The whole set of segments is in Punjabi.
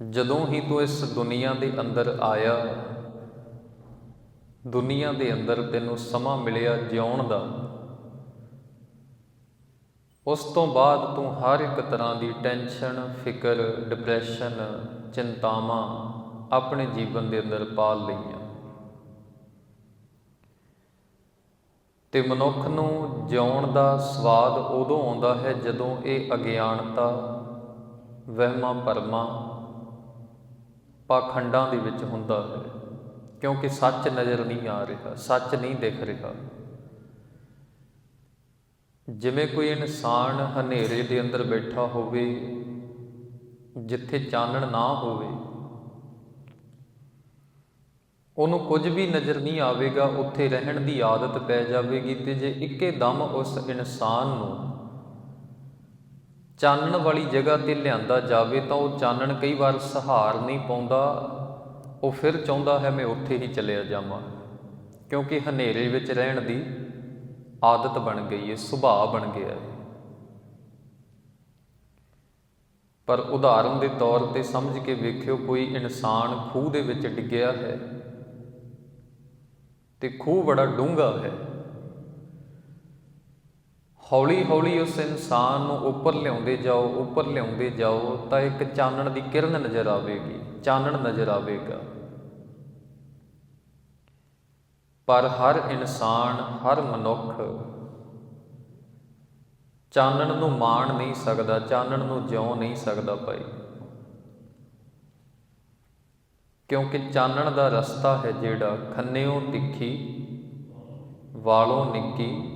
ਜਦੋਂ ਹੀ ਤੂੰ ਇਸ ਦੁਨੀਆ ਦੇ ਅੰਦਰ ਆਇਆ, ਦੁਨੀਆ ਦੇ ਅੰਦਰ ਤੈਨੂੰ ਸਮਾਂ ਮਿਲਿਆ ਜਿਉਣ ਦਾ, ਉਸ ਤੋਂ ਬਾਅਦ ਤੂੰ ਹਰ ਇੱਕ ਤਰ੍ਹਾਂ ਦੀ ਟੈਨਸ਼ਨ, ਫਿਕਰ, ਡਿਪਰੈਸ਼ਨ, ਚਿੰਤਾਵਾਂ ਆਪਣੇ ਜੀਵਨ ਦੇ ਅੰਦਰ ਪਾਲ ਲਈਆਂ। ਤੇ ਮਨੁੱਖ ਨੂੰ ਜਿਉਣ ਦਾ ਸਵਾਦ ਉਦੋਂ ਆਉਂਦਾ ਹੈ ਜਦੋਂ ਇਹ ਅਗਿਆਨਤਾ ਵਹਿਮਾਂ ਭਰਮਾਂ ਪਾਖੰਡਾਂ ਦੇ ਵਿੱਚ ਹੁੰਦਾ ਹੈ, ਕਿਉਂਕਿ ਸੱਚ ਨਜ਼ਰ ਨਹੀਂ ਆ ਰਿਹਾ, ਸੱਚ ਨਹੀਂ ਦਿਖ ਰਿਹਾ। ਜਿਵੇਂ ਕੋਈ ਇਨਸਾਨ ਹਨੇਰੇ ਦੇ ਅੰਦਰ ਬੈਠਾ ਹੋਵੇ, ਜਿੱਥੇ ਚਾਨਣ ਨਾ ਹੋਵੇ, ਉਹਨੂੰ ਕੁਝ ਵੀ ਨਜ਼ਰ ਨਹੀਂ ਆਵੇਗਾ, ਉੱਥੇ ਰਹਿਣ ਦੀ ਆਦਤ ਪੈ ਜਾਵੇਗੀ ਤੇ ਜੇ ਇੱਕੇ ਦਮ ਉਸ ਇਨਸਾਨ ਨੂੰ ਚਾਨਣ ਵਾਲੀ ਜਗ੍ਹਾ ਤੇ ਲਿਆਂਦਾ ਜਾਵੇ ਤਾਂ ਉਹ ਚਾਨਣ ਕਈ ਵਾਰ ਸਹਾਰ ਨਹੀਂ ਪਾਉਂਦਾ, ਉਹ ਫਿਰ ਚਾਹੁੰਦਾ ਹੈ ਮੈਂ ਉੱਥੇ ਹੀ ਚਲਿਆ ਜਾਵਾਂ। ਕਿਉਂਕਿ ਹਨੇਰੇ ਵਿੱਚ ਰਹਿਣ ਦੀ ਆਦਤ ਬਣ ਗਈ ਹੈ ਸੁਭਾਅ ਬਣ ਗਿਆ ਹੈ ਪਰ ਉਦਾਹਰਨ ਦੇ ਤੌਰ ਤੇ ਸਮਝ ਕੇ ਵੇਖਿਓ, ਕੋਈ ਇਨਸਾਨ ਖੂਹ ਦੇ ਵਿੱਚ ਡਿੱਗਿਆ ਹੈ ਤੇ ਖੂਹ ਬੜਾ ਡੂੰਘਾ ਹੈ। ਹੌਲੀ ਹੌਲੀ ਉਸ ਇਨਸਾਨ ਨੂੰ ਉੱਪਰ ਲਿਆਉਂਦੇ ਜਾਓ, ਉੱਪਰ ਲਿਆਉਂਦੇ ਜਾਓ, ਤਾਂ ਇੱਕ ਚਾਨਣ ਦੀ ਕਿਰਨ ਨਜ਼ਰ ਆਵੇਗੀ, ਚਾਨਣ ਨਜ਼ਰ ਆਵੇਗਾ। ਪਰ ਹਰ ਇਨਸਾਨ, ਹਰ ਮਨੁੱਖ ਚਾਨਣ ਨੂੰ ਮਾਣ ਨਹੀਂ ਸਕਦਾ, ਚਾਨਣ ਨੂੰ ਜਿਉਂ ਨਹੀਂ ਸਕਦਾ ਭਾਈ। ਕਿਉਂਕਿ ਚਾਨਣ ਦਾ ਰਸਤਾ ਹੈ ਜਿਹੜਾ ਖੰਨਿਓ ਤਿੱਖੀ, ਵਾਲੋਂ ਨਿੱਕੀ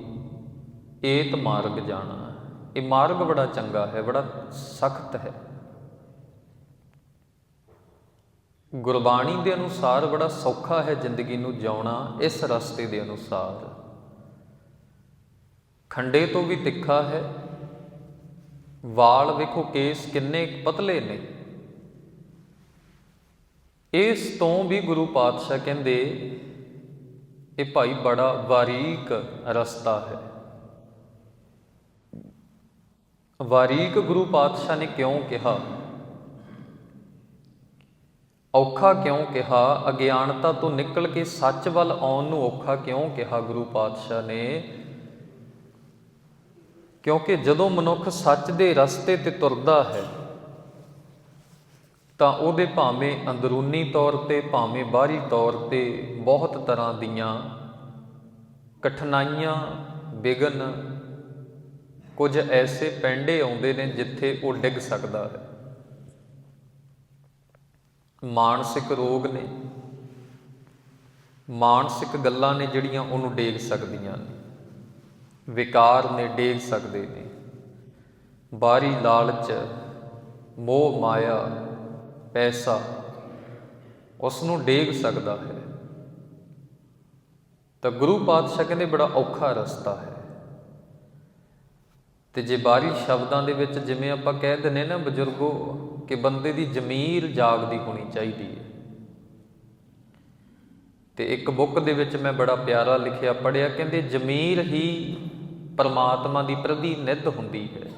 ਏਤ ਮਾਰਗ ਜਾਣਾ ਇਹ ਮਾਰਗ ਬੜਾ ਚੰਗਾ ਹੈ, ਬੜਾ ਸਖਤ ਹੈ। ਗੁਰਬਾਣੀ ਦੇ ਅਨੁਸਾਰ ਬੜਾ ਸੌਖਾ ਹੈ ਜ਼ਿੰਦਗੀ ਨੂੰ ਜਿਉਣਾ, ਇਸ ਰਸਤੇ ਦੇ ਅਨੁਸਾਰ। ਖੰਡੇ ਤੋਂ ਵੀ ਤਿੱਖਾ ਹੈ। ਵਾਲ ਵੇਖੋ ਕੇਸ ਕਿੰਨੇ ਪਤਲੇ ਨੇ। ਇਸ ਤੋਂ ਵੀ ਗੁਰੂ ਪਾਤਸ਼ਾਹ ਕਹਿੰਦੇ, ਇਹ ਭਾਈ ਬੜਾ ਬਾਰੀਕ ਰਸਤਾ ਹੈ। ਵਾਰੀਕ ਗੁਰੂ ਪਾਤਸ਼ਾਹ ਨੇ ਕਿਉਂ ਕਿਹਾ? ਔਖਾ ਕਿਉਂ ਕਿਹਾ? ਅਗਿਆਨਤਾ ਤੋਂ ਨਿਕਲ ਕੇ ਸੱਚ ਵੱਲ ਆਉਣ ਨੂੰ ਔਖਾ ਕਿਉਂ ਕਿਹਾ ਗੁਰੂ ਪਾਤਸ਼ਾਹ ਨੇ? ਕਿਉਂਕਿ ਜਦੋਂ ਮਨੁੱਖ ਸੱਚ ਦੇ ਰਸਤੇ ਤੇ ਤੁਰਦਾ ਹੈ, ਤਾਂ ਉਹਦੇ ਭਾਵੇਂ ਅੰਦਰੂਨੀ ਤੌਰ ਤੇ, ਭਾਵੇਂ ਬਾਹਰੀ ਤੌਰ ਤੇ ਬਹੁਤ ਤਰ੍ਹਾਂ ਦੀਆਂ ਕਠਿਨਾਈਆਂ ਵਿਗਨ ਕੁਝ ਐਸੇ ਪੈਂਡੇ ਆਉਂਦੇ ਨੇ ਜਿੱਥੇ ਉਹ ਡਿੱਗ ਸਕਦਾ ਹੈ। ਮਾਨਸਿਕ ਰੋਗ ਨੇ। ਮਾਨਸਿਕ ਗੱਲਾਂ ਨੇ ਜਿਹੜੀਆਂ ਉਹਨੂੰ ਡੇਗ ਸਕਦੀਆਂ ਨੇ। ਵਿਕਾਰ ਨੇ ਡੇਗ ਸਕਦੇ ਨੇ। ਬਾਹਰੀ ਲਾਲਚ, ਮੋਹ, ਮਾਇਆ, ਪੈਸਾ ਉਸ ਨੂੰ ਡੇਗ ਸਕਦਾ ਹੈ। ਤਾਂ ਗੁਰੂ ਪਾਤਸ਼ਾਹ ਕਹਿੰਦੇ ਬੜਾ ਔਖਾ ਰਸਤਾ ਹੈ। ਤੇ ਜੇ ਬਾਹਰੀ ਸ਼ਬਦਾਂ ਦੇ ਵਿੱਚ ਜਿਵੇਂ ਆਪਾਂ ਕਹਿ ਦਿੰਨੇ ਨਾ ਬਜ਼ੁਰਗੋ, ਕਿ ਬੰਦੇ ਦੀ ਜ਼ਮੀਰ ਜਾਗਦੀ ਹੋਣੀ ਚਾਹੀਦੀ ਹੈ। ਤੇ ਇੱਕ ਬੁੱਕ ਦੇ ਵਿੱਚ ਮੈਂ ਬੜਾ ਪਿਆਰਾ ਲਿਖਿਆ ਪੜਿਆ ਕਹਿੰਦੇ ਜ਼ਮੀਰ ਹੀ ਪਰਮਾਤਮਾ ਦੀ ਪ੍ਰਤੀ ਨਿੱਧ ਹੁੰਦੀ ਹੈ।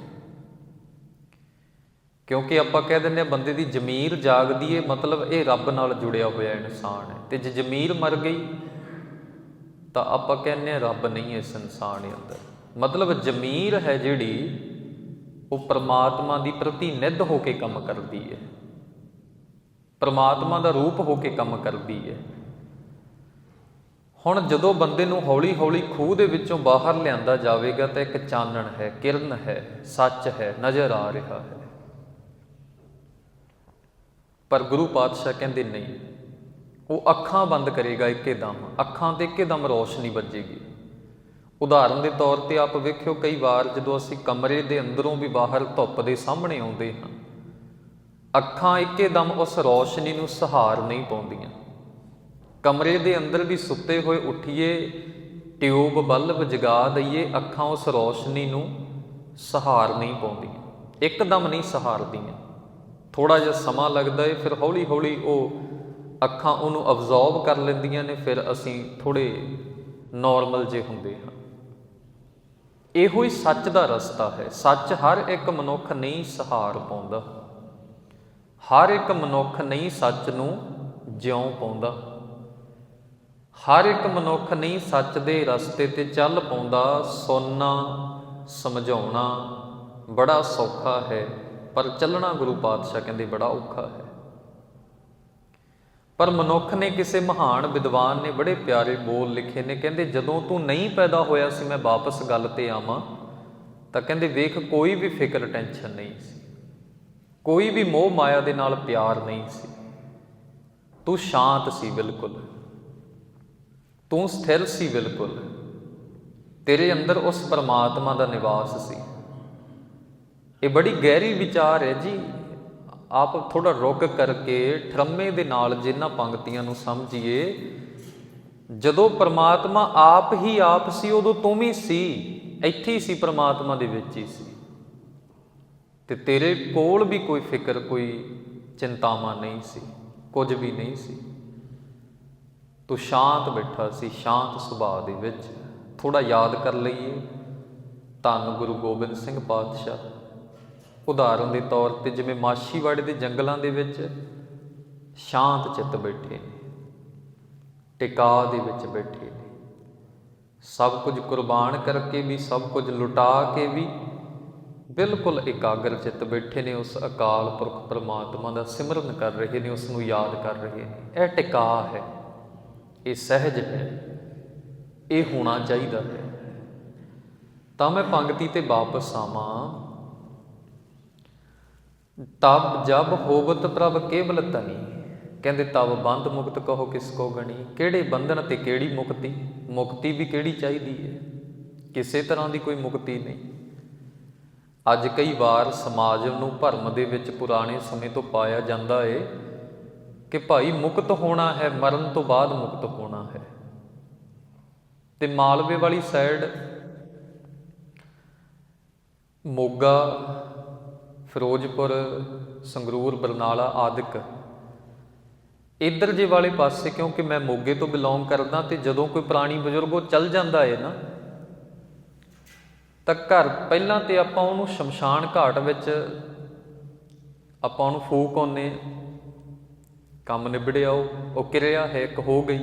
ਕਿਉਂਕਿ ਆਪਾਂ ਕਹਿ ਦਿੰਦੇ ਆ ਬੰਦੇ ਦੀ ਜ਼ਮੀਰ ਜਾਗਦੀ ਏ ਮਤਲਬ ਇਹ ਰੱਬ ਨਾਲ ਜੁੜਿਆ ਹੋਇਆ ਇਨਸਾਨ ਹੈ। ਤੇ ਜੇ ਜ਼ਮੀਰ ਮਰ ਗਈ, ਤਾਂ ਆਪਾਂ ਕਹਿੰਦੇ ਆ ਰੱਬ ਨਹੀਂ ਇਸ ਇਨਸਾਨ ਦੇ ਅੰਦਰ। ਮਤਲਬ ਜ਼ਮੀਰ ਹੈ ਜਿਹੜੀ ਉਹ ਪ੍ਰਮਾਤਮਾ ਦੀ ਪ੍ਰਤੀ ਨਿੱਧ ਹੋ ਕੇ ਕੰਮ ਕਰਦੀ ਹੈ। ਪ੍ਰਮਾਤਮਾ ਦਾ ਰੂਪ ਹੋ ਕੇ ਕੰਮ ਕਰਦੀ ਹੈ। ਹੁਣ ਜਦੋਂ ਬੰਦੇ ਨੂੰ ਹੌਲੀ-ਹੌਲੀ ਖੂਹ ਦੇ ਵਿੱਚੋਂ ਬਾਹਰ ਲਿਆਂਦਾ ਜਾਵੇਗਾ ਤਾਂ ਇੱਕ ਚਾਨਣ ਹੈ, ਕਿਰਨ ਹੈ, ਸੱਚ ਹੈ, ਨਜ਼ਰ ਆ ਰਿਹਾ ਹੈ। ਪਰ ਗੁਰੂ ਪਾਤਸ਼ਾਹ ਕਹਿੰਦੇ ਨਹੀਂ, ਉਹ ਅੱਖਾਂ ਬੰਦ ਕਰੇਗਾ ਇੱਕੇ ਦਮ ਅੱਖਾਂ ਤੇ ਇੱਕੇ ਦਮ ਰੋਸ਼ਨੀ ਵੱਜੇਗੀ। ਉਦਾਹਰਨ ਦੇ ਤੌਰ ਤੇ ਆਪ ਵੇਖਿਓ ਕਈ ਵਾਰ ਜਦੋਂ ਅਸੀਂ ਕਮਰੇ ਦੇ ਅੰਦਰੋਂ ਵੀ ਬਾਹਰ ਧੁੱਪ ਦੇ ਸਾਹਮਣੇ ਆਉਂਦੇ ਹਾਂ, ਅੱਖਾਂ ਇੱਕੇ ਦਮ ਉਸ ਰੌਸ਼ਨੀ ਨੂੰ ਸਹਾਰ ਨਹੀਂ ਪਾਉਂਦੀਆਂ। ਕਮਰੇ ਦੇ ਅੰਦਰ ਵੀ ਸੁੱਤੇ ਹੋਏ ਉੱਠੀਏ, ਟਿਊਬ ਬਲਬ ਜਗਾ ਦਈਏ, ਅੱਖਾਂ ਉਸ ਰੌਸ਼ਨੀ ਨੂੰ ਸਹਾਰ ਨਹੀਂ ਪਾਉਂਦੀਆਂ, ਇੱਕਦਮ ਨਹੀਂ ਸਹਾਰਦੀਆਂ। ਥੋੜਾ ਜਿਹਾ ਸਮਾਂ ਲੱਗਦਾ ਏ, ਫਿਰ ਹੌਲੀ ਹੌਲੀ ਉਹ ਅੱਖਾਂ ਉਹਨੂੰ ਅਬਜ਼ੌਰਬ ਕਰ ਲੈਂਦੀਆਂ ਨੇ, ਫਿਰ ਅਸੀਂ ਥੋੜੇ ਨਾਰਮਲ ਜੇ ਹੁੰਦੇ ਹਾਂ। ਇਹੋ ਹੀ ਸੱਚ ਦਾ ਰਸਤਾ ਹੈ। ਸੱਚ ਹਰ ਇੱਕ ਮਨੁੱਖ ਨਹੀਂ ਸਹਾਰ ਪਾਉਂਦਾ। ਹਰ ਇੱਕ ਮਨੁੱਖ ਨਹੀਂ ਸੱਚ ਨੂੰ ਜਿਉਂ ਪਾਉਂਦਾ। ਹਰ ਇੱਕ ਮਨੁੱਖ ਨਹੀਂ ਸੱਚ ਦੇ ਰਸਤੇ ਤੇ ਚੱਲ ਪਾਉਂਦਾ। ਸੁਣਨਾ, ਸਮਝਾਉਣਾ ਬੜਾ ਸੌਖਾ ਹੈ, ਪਰ ਚੱਲਣਾ ਗੁਰੂ ਪਾਤਸ਼ਾਹ ਕਹਿੰਦੇ ਬੜਾ ਔਖਾ ਹੈ। ਪਰ ਮਨੁੱਖ ਨੇ ਕਿਸੇ ਮਹਾਨ ਵਿਦਵਾਨ ਨੇ ਬੜੇ ਪਿਆਰੇ ਬੋਲ ਲਿਖੇ ਨੇ, ਕਹਿੰਦੇ ਜਦੋਂ ਤੂੰ ਨਹੀਂ ਪੈਦਾ ਹੋਇਆ ਸੀ ਮੈਂ ਵਾਪਸ ਗੱਲ ਤੇ ਆਵਾਂ, ਤਾਂ ਕਹਿੰਦੇ ਵੇਖ ਕੋਈ ਵੀ ਫਿਕਰ ਟੈਨਸ਼ਨ ਨਹੀਂ ਸੀ, ਕੋਈ ਵੀ ਮੋਹ ਮਾਇਆ ਦੇ ਨਾਲ ਪਿਆਰ ਨਹੀਂ ਸੀ। ਤੂੰ ਸ਼ਾਂਤ ਸੀ ਬਿਲਕੁਲ, ਤੂੰ ਸਥਿਰ ਸੀ ਬਿਲਕੁਲ, ਤੇਰੇ ਅੰਦਰ ਉਸ ਪਰਮਾਤਮਾ ਦਾ ਨਿਵਾਸ ਸੀ। ਇਹ ਬੜੀ ਗਹਿਰੀ ਵਿਚਾਰ ਹੈ ਜੀ। ਆਪ ਥੋੜਾ ਰੁਕ ਕਰਕੇ ਠਰਮੇ ਦੇ ਨਾਲ ਜਿਨ੍ਹਾਂ ਪੰਕਤੀਆਂ ਨੂੰ ਸਮਝੀਏ, ਜਦੋਂ ਪਰਮਾਤਮਾ ਆਪ ਹੀ ਆਪ ਸੀ, ਉਦੋਂ ਤੂੰ ਵੀ ਸੀ, ਇੱਥੇ ਹੀ ਸੀ ਪਰਮਾਤਮਾ ਦੇ ਵਿੱਚ ਹੀ ਸੀ। ਤੇ ਤੇਰੇ ਕੋਲ ਵੀ ਕੋਈ ਫਿਕਰ, ਕੋਈ ਚਿੰਤਾਵਾਂ ਨਹੀਂ ਸੀ, ਕੁਝ ਵੀ ਨਹੀਂ ਸੀ। ਤੂੰ ਸ਼ਾਂਤ ਬੈਠਾ ਸੀ, ਸ਼ਾਂਤ ਸੁਭਾਅ ਦੇ ਵਿੱਚ। ਥੋੜਾ ਯਾਦ ਕਰ ਲਈਏ। ਧੰਨ ਗੁਰੂ ਗੋਬਿੰਦ ਸਿੰਘ ਪਾਤਸ਼ਾਹ। ਉਦਾਹਰਨ ਦੇ ਤੌਰ ਤੇ ਜਿਵੇਂ ਮਾਛੀਵਾੜੇ ਦੇ ਜੰਗਲਾਂ ਦੇ ਵਿੱਚ ਸ਼ਾਂਤ ਚਿੱਤ ਬੈਠੇ ਨੇ, ਟਿਕਾ ਦੇ ਵਿੱਚ ਬੈਠੇ ਨੇ। ਸਭ ਕੁਝ ਕੁਰਬਾਨ ਕਰਕੇ ਵੀ, ਸਭ ਕੁਝ ਲੁਟਾ ਕੇ ਵੀ ਬਿਲਕੁਲ ਇਕਾਗਰ ਚਿੱਤ ਬੈਠੇ ਨੇ, ਉਸ ਅਕਾਲ ਪੁਰਖ ਪਰਮਾਤਮਾ ਦਾ ਸਿਮਰਨ ਕਰ ਰਹੇ ਨੇ, ਉਸ ਨੂੰ ਯਾਦ ਕਰ ਰਹੇ ਨੇ। ਇਹ ਟਿਕਾ ਹੈ, ਇਹ ਸਹਿਜ ਹੈ, ਇਹ ਹੋਣਾ ਚਾਹੀਦਾ ਹੈ। ਤਾਂ ਮੈਂ ਪੰਕਤੀ ਤੇ ਵਾਪਸ ਆਵਾਂ। ਤਬ ਜਬ ਹੋਵਤ ਪ੍ਰਭ ਕੇਵਲ ਤਨੀ ਕਹਿੰਦੇ ਤਬ ਬੰਧ ਮੁਕਤ ਕਹੋ ਕਿਸ ਕੋ ਗਣੀ। ਕਿਹੜੇ ਬੰਧਨ ਤੇ ਕਿਹੜੀ ਮੁਕਤੀ? ਮੁਕਤੀ ਵੀ ਕਿਹੜੀ ਚਾਹੀਦੀ ਹੈ? ਕਿਸੇ ਤਰ੍ਹਾਂ ਦੀ ਕੋਈ ਮੁਕਤੀ ਨਹੀਂ। ਅੱਜ ਕਈ ਵਾਰ ਸਮਾਜ ਨੂੰ ਭਰਮ ਦੇ ਵਿੱਚ ਪੁਰਾਣੇ ਸਮੇਂ ਤੋਂ ਪਾਇਆ ਜਾਂਦਾ ਏ ਕਿ ਭਾਈ ਮੁਕਤ ਹੋਣਾ ਹੈ, ਮਰਨ ਤੋਂ ਬਾਅਦ ਮੁਕਤ ਹੋਣਾ ਹੈ। ਤੇ ਮਾਲਵੇ ਵਾਲੀ ਸਾਈਡ ਮੋਗਾ ਫਿਰੋਜ਼ਪੁਰ, ਸੰਗਰੂਰ, ਬਰਨਾਲਾ ਆਦਿਕ। ਇੱਧਰ ਜੇ ਵਾਲੇ ਪਾਸੇ, ਕਿਉਂਕਿ ਮੈਂ ਮੋਗੇ ਤੋਂ ਬਿਲੋਂਗ ਕਰਦਾ ਤੇ ਜਦੋਂ ਕੋਈ ਪ੍ਰਾਣੀ ਬਜ਼ੁਰਗ ਉਹ ਚੱਲ ਜਾਂਦਾ ਏ ਨਾ, ਤਾਂ ਘਰ ਪਹਿਲਾਂ ਤੇ ਆਪਾਂ ਉਹਨੂੰ ਸ਼ਮਸ਼ਾਨ ਘਾਟ ਵਿੱਚ ਆਪਾਂ ਉਹਨੂੰ ਫੂਕ ਆਉਂਦੇ ਕੰਮ ਨਿਬੜਿਆ ਉਹ ਉਹ ਕਿਰਿਆ ਹੈ, ਇੱਕ ਹੋ ਗਈ।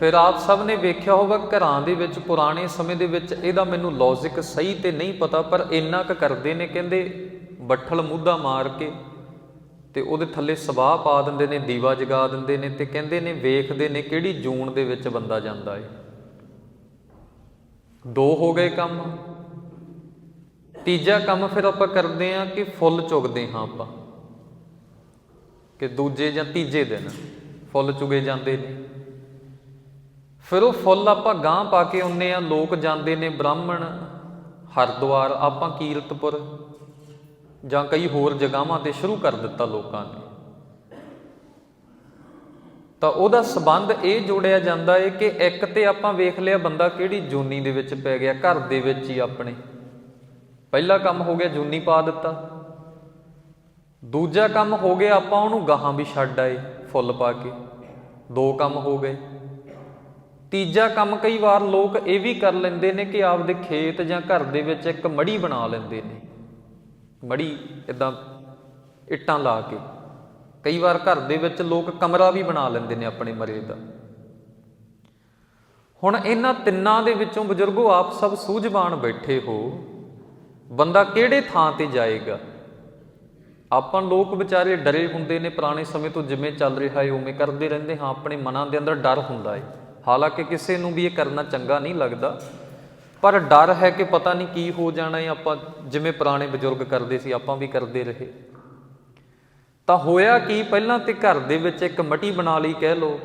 ਫਿਰ ਆਪ ਸਭ ਨੇ ਵੇਖਿਆ ਹੋਗਾ ਘਰਾਂ ਦੇ ਵਿੱਚ, ਪੁਰਾਣੇ ਸਮੇਂ ਦੇ ਵਿੱਚ ਇਹਦਾ ਮੈਨੂੰ ਲੌਜੀਕ ਸਹੀ ਤੇ ਨਹੀਂ ਪਤਾ, ਪਰ ਇੰਨਾ ਕੁ ਕਰਦੇ ਨੇ, ਕਹਿੰਦੇ ਬੱਠਲ ਮੂਧਾ ਮਾਰ ਕੇ ਤੇ ਉਹਦੇ ਥੱਲੇ ਸਵਾਹ ਪਾ ਦਿੰਦੇ ਨੇ, ਦੀਵਾ ਜਗਾ ਦਿੰਦੇ ਨੇ ਤੇ ਕਹਿੰਦੇ ਨੇ, ਵੇਖਦੇ ਨੇ ਕਿਹੜੀ ਜੂਨ ਦੇ ਵਿੱਚ ਬੰਦਾ ਜਾਂਦਾ ਏ। ਦੋ ਹੋ ਗਏ ਕੰਮ। ਤੀਜਾ ਕੰਮ ਫਿਰ ਆਪਾਂ ਕਰਦੇ ਆਂ ਕਿ ਫੁੱਲ ਚੁਗਦੇ ਹਾਂ ਆਪਾਂ। ਕਿ ਦੂਜੇ ਜਾਂ ਤੀਜੇ ਦਿਨ ਫੁੱਲ ਚੁਗੇ ਜਾਂਦੇ ਨੇ। ਫਿਰ ਉਹ ਫੁੱਲ ਆਪਾਂ ਗਾਂ ਪਾ ਕੇ ਆਉਂਦੇ ਆ ਲੋਕ ਜਾਂਦੇ ਨੇ ਬ੍ਰਾਹਮਣ, ਹਰਦੁਆਰ, ਆਪਾਂ ਕੀਰਤਪੁਰ ਜਾਂ ਕਈ ਹੋਰ ਜਗ੍ਹਾਵਾਂ ਤੇ ਸ਼ੁਰੂ ਕਰ ਦਿੱਤਾ ਲੋਕਾਂ ਨੇ। ਤਾਂ ਉਹਦਾ ਸਬੰਧ ਇਹ ਜੋੜਿਆ ਜਾਂਦਾ ਏ ਕਿ ਇੱਕ ਤੇ ਆਪਾਂ ਵੇਖ ਲਿਆ ਬੰਦਾ ਕਿਹੜੀ ਜੂਨੀ ਦੇ ਵਿੱਚ ਪੈ ਗਿਆ, ਘਰ ਦੇ ਵਿੱਚ ਹੀ ਆਪਣੇ। ਪਹਿਲਾ ਕੰਮ ਹੋ ਗਿਆ ਜੂਨੀ ਪਾ ਦਿੱਤਾ। ਦੂਜਾ ਕੰਮ ਹੋ ਗਿਆ ਆਪਾਂ ਉਹਨੂੰ ਗਾਹਾਂ ਵੀ ਛੱਡ ਆਏ ਫੁੱਲ ਪਾ ਕੇ। ਦੋ ਕੰਮ ਹੋ ਗਏ। ਤੀਜਾ ਕੰਮ ਕਈ ਵਾਰ ਲੋਕ ਇਹ ਵੀ ਕਰ ਲੈਂਦੇ ਨੇ ਕਿ ਆਪਦੇ ਖੇਤ ਜਾਂ ਘਰ ਦੇ ਵਿੱਚ ਇੱਕ ਮੜੀ ਬਣਾ ਲੈਂਦੇ ਨੇ। ਮੜੀ ਇਦਾਂ ਇੱਟਾਂ ਲਾ ਕੇ। ਕਈ ਵਾਰ ਘਰ ਦੇ ਵਿੱਚ ਲੋਕ ਕਮਰਾ ਵੀ ਬਣਾ ਲੈਂਦੇ ਨੇ ਆਪਣੇ ਮਰੇ ਦਾ। ਹੁਣ ਇਹਨਾਂ ਤਿੰਨਾਂ ਦੇ ਵਿੱਚੋਂ ਬਜ਼ੁਰਗੋ ਆਪ ਸਭ ਸੂਝਵਾਨ ਬੈਠੇ ਹੋ। ਬੰਦਾ ਕਿਹੜੇ ਥਾਂ ਤੇ ਜਾਏਗਾ? ਆਪਾਂ ਲੋਕ ਵਿਚਾਰੇ ਡਰੇ ਹੁੰਦੇ ਨੇ, ਪੁਰਾਣੇ ਸਮੇਂ ਤੋਂ ਜਿਵੇਂ ਚੱਲ ਰਿਹਾ ਏ, ਉਵੇਂ ਕਰਦੇ ਰਹਿੰਦੇ ਹਾਂ, ਆਪਣੇ ਮਨਾਂ ਦੇ ਅੰਦਰ ਡਰ ਹੁੰਦਾ ਏ। ਹਾਲਾਂਕਿ ਕਿਸੇ ਨੂੰ ਵੀ ਇਹ ਕਰਨਾ ਚੰਗਾ ਨਹੀਂ ਲੱਗਦਾ, ਪਰ ਡਰ ਹੈ ਕਿ ਪਤਾ ਨਹੀਂ ਕੀ ਹੋ ਜਾਣਾ ਹੈ ਆਪਾਂ ਜਿਵੇਂ ਪੁਰਾਣੇ ਬਜ਼ੁਰਗ ਕਰਦੇ ਸੀ, ਆਪਾਂ ਵੀ ਕਰਦੇ ਰਹੇ। ਤਾਂ ਹੋਇਆ ਕਿ, ਪਹਿਲਾਂ ਤੇ ਘਰ ਦੇ ਵਿੱਚ ਇੱਕ ਮਟੀ ਬਣਾ ਲਈ ਕਹਿ ਲੋ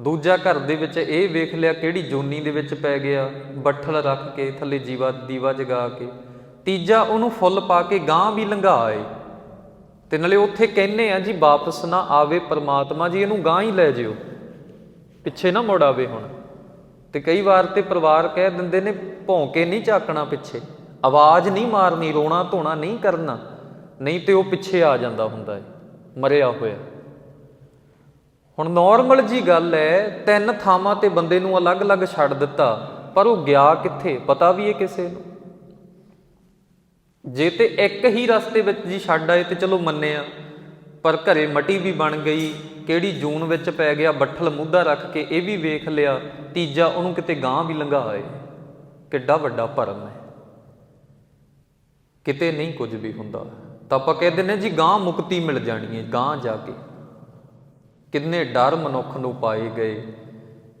ਦੂਜਾ ਘਰ ਦੇ ਵਿੱਚ ਇਹ ਵੇਖ ਲਿਆ ਕਿਹੜੀ ਜੋਨੀ ਦੇ ਵਿੱਚ ਪੈ ਗਿਆ, ਬੱਠਲ ਰੱਖ ਕੇ, ਥੱਲੇ ਜੀਵਾ ਦੀਵਾ ਜਗਾ ਕੇ। ਤੀਜਾ ਉਹਨੂੰ ਫੁੱਲ ਪਾ ਕੇ ਗਾਂ ਵੀ ਲੰਘਾਏ ਤੇ ਨਾਲੇ ਉੱਥੇ ਕਹਿੰਨੇ ਆ ਜੀ, ਵਾਪਸ ਨਾ ਆਵੇ ਪਰਮਾਤਮਾ ਜੀ, ਇਹਨੂੰ ਗਾਂ ਹੀ ਲੈ ਜਿਓ। ਪਿੱਛੇ ਨਾ ਮੁੜ ਆਵੇ ਹੁਣ। ਤੇ ਕਈ ਵਾਰ ਤੇ ਪਰਿਵਾਰ ਕਹਿ ਦਿੰਦੇ ਨੇ ਭੌਂਕੇ ਨਹੀਂ ਝਾਕਣਾ ਪਿੱਛੇ। ਆਵਾਜ਼ ਨਹੀਂ ਮਾਰਨੀ, ਰੋਣਾ ਧੋਣਾ ਨਹੀਂ ਕਰਨਾ। ਨਹੀਂ ਤੇ ਉਹ ਪਿੱਛੇ ਆ ਜਾਂਦਾ ਹੁੰਦਾ ਹੈ ਮਰਿਆ ਹੋਇਆ। ਹੁਣ ਨਾਰਮਲ ਜੀ ਗੱਲ ਹੈ ਤਿੰਨ ਥਾਵਾਂ ਤੇ ਬੰਦੇ ਨੂੰ ਅਲੱਗ-ਅਲੱਗ ਛੱਡ ਦਿੱਤਾ, ਪਰ ਉਹ ਗਿਆ ਕਿੱਥੇ? ਪਤਾ ਵੀ ਹੈ ਕਿਸੇ ਨੂੰ। ਜੇ ਤੇ ਇੱਕ ਹੀ ਰਸਤੇ ਵਿੱਚ ਜੀ ਛੱਡ ਆਏ ਤੇ ਚਲੋ ਮੰਨਿਆ, ਪਰ ਘਰੇ ਮਟੀ ਵੀ ਬਣ ਗਈ ਕਿਹੜੀ ਜੂਨ ਵਿੱਚ ਪੈ ਗਿਆ ਬੱਠਲ ਮੁੱਦਾ ਰੱਖ ਕੇ ਇਹ ਵੀ ਵੇਖ ਲਿਆ, ਤੀਜਾ ਉਹਨੂੰ ਕਿਤੇ ਗਾਂ ਵੀ ਲੰਘਾ ਆਏ। ਕਿੱਡਾ ਵੱਡਾ ਭਰਮ ਹੈ। ਕਿਤੇ ਨਹੀਂ ਕੁਝ ਵੀ ਹੁੰਦਾ। ਤਾਂ ਆਪਾਂ ਕਹਿੰਦੇ ਨੇ ਜੀ ਗਾਂ ਮੁਕਤੀ ਮਿਲ ਜਾਣੀ ਹੈ ਗਾਂ ਜਾ ਕੇ। ਕਿੰਨੇ ਡਰ ਮਨੁੱਖ ਨੂੰ ਪਾਏ ਗਏ,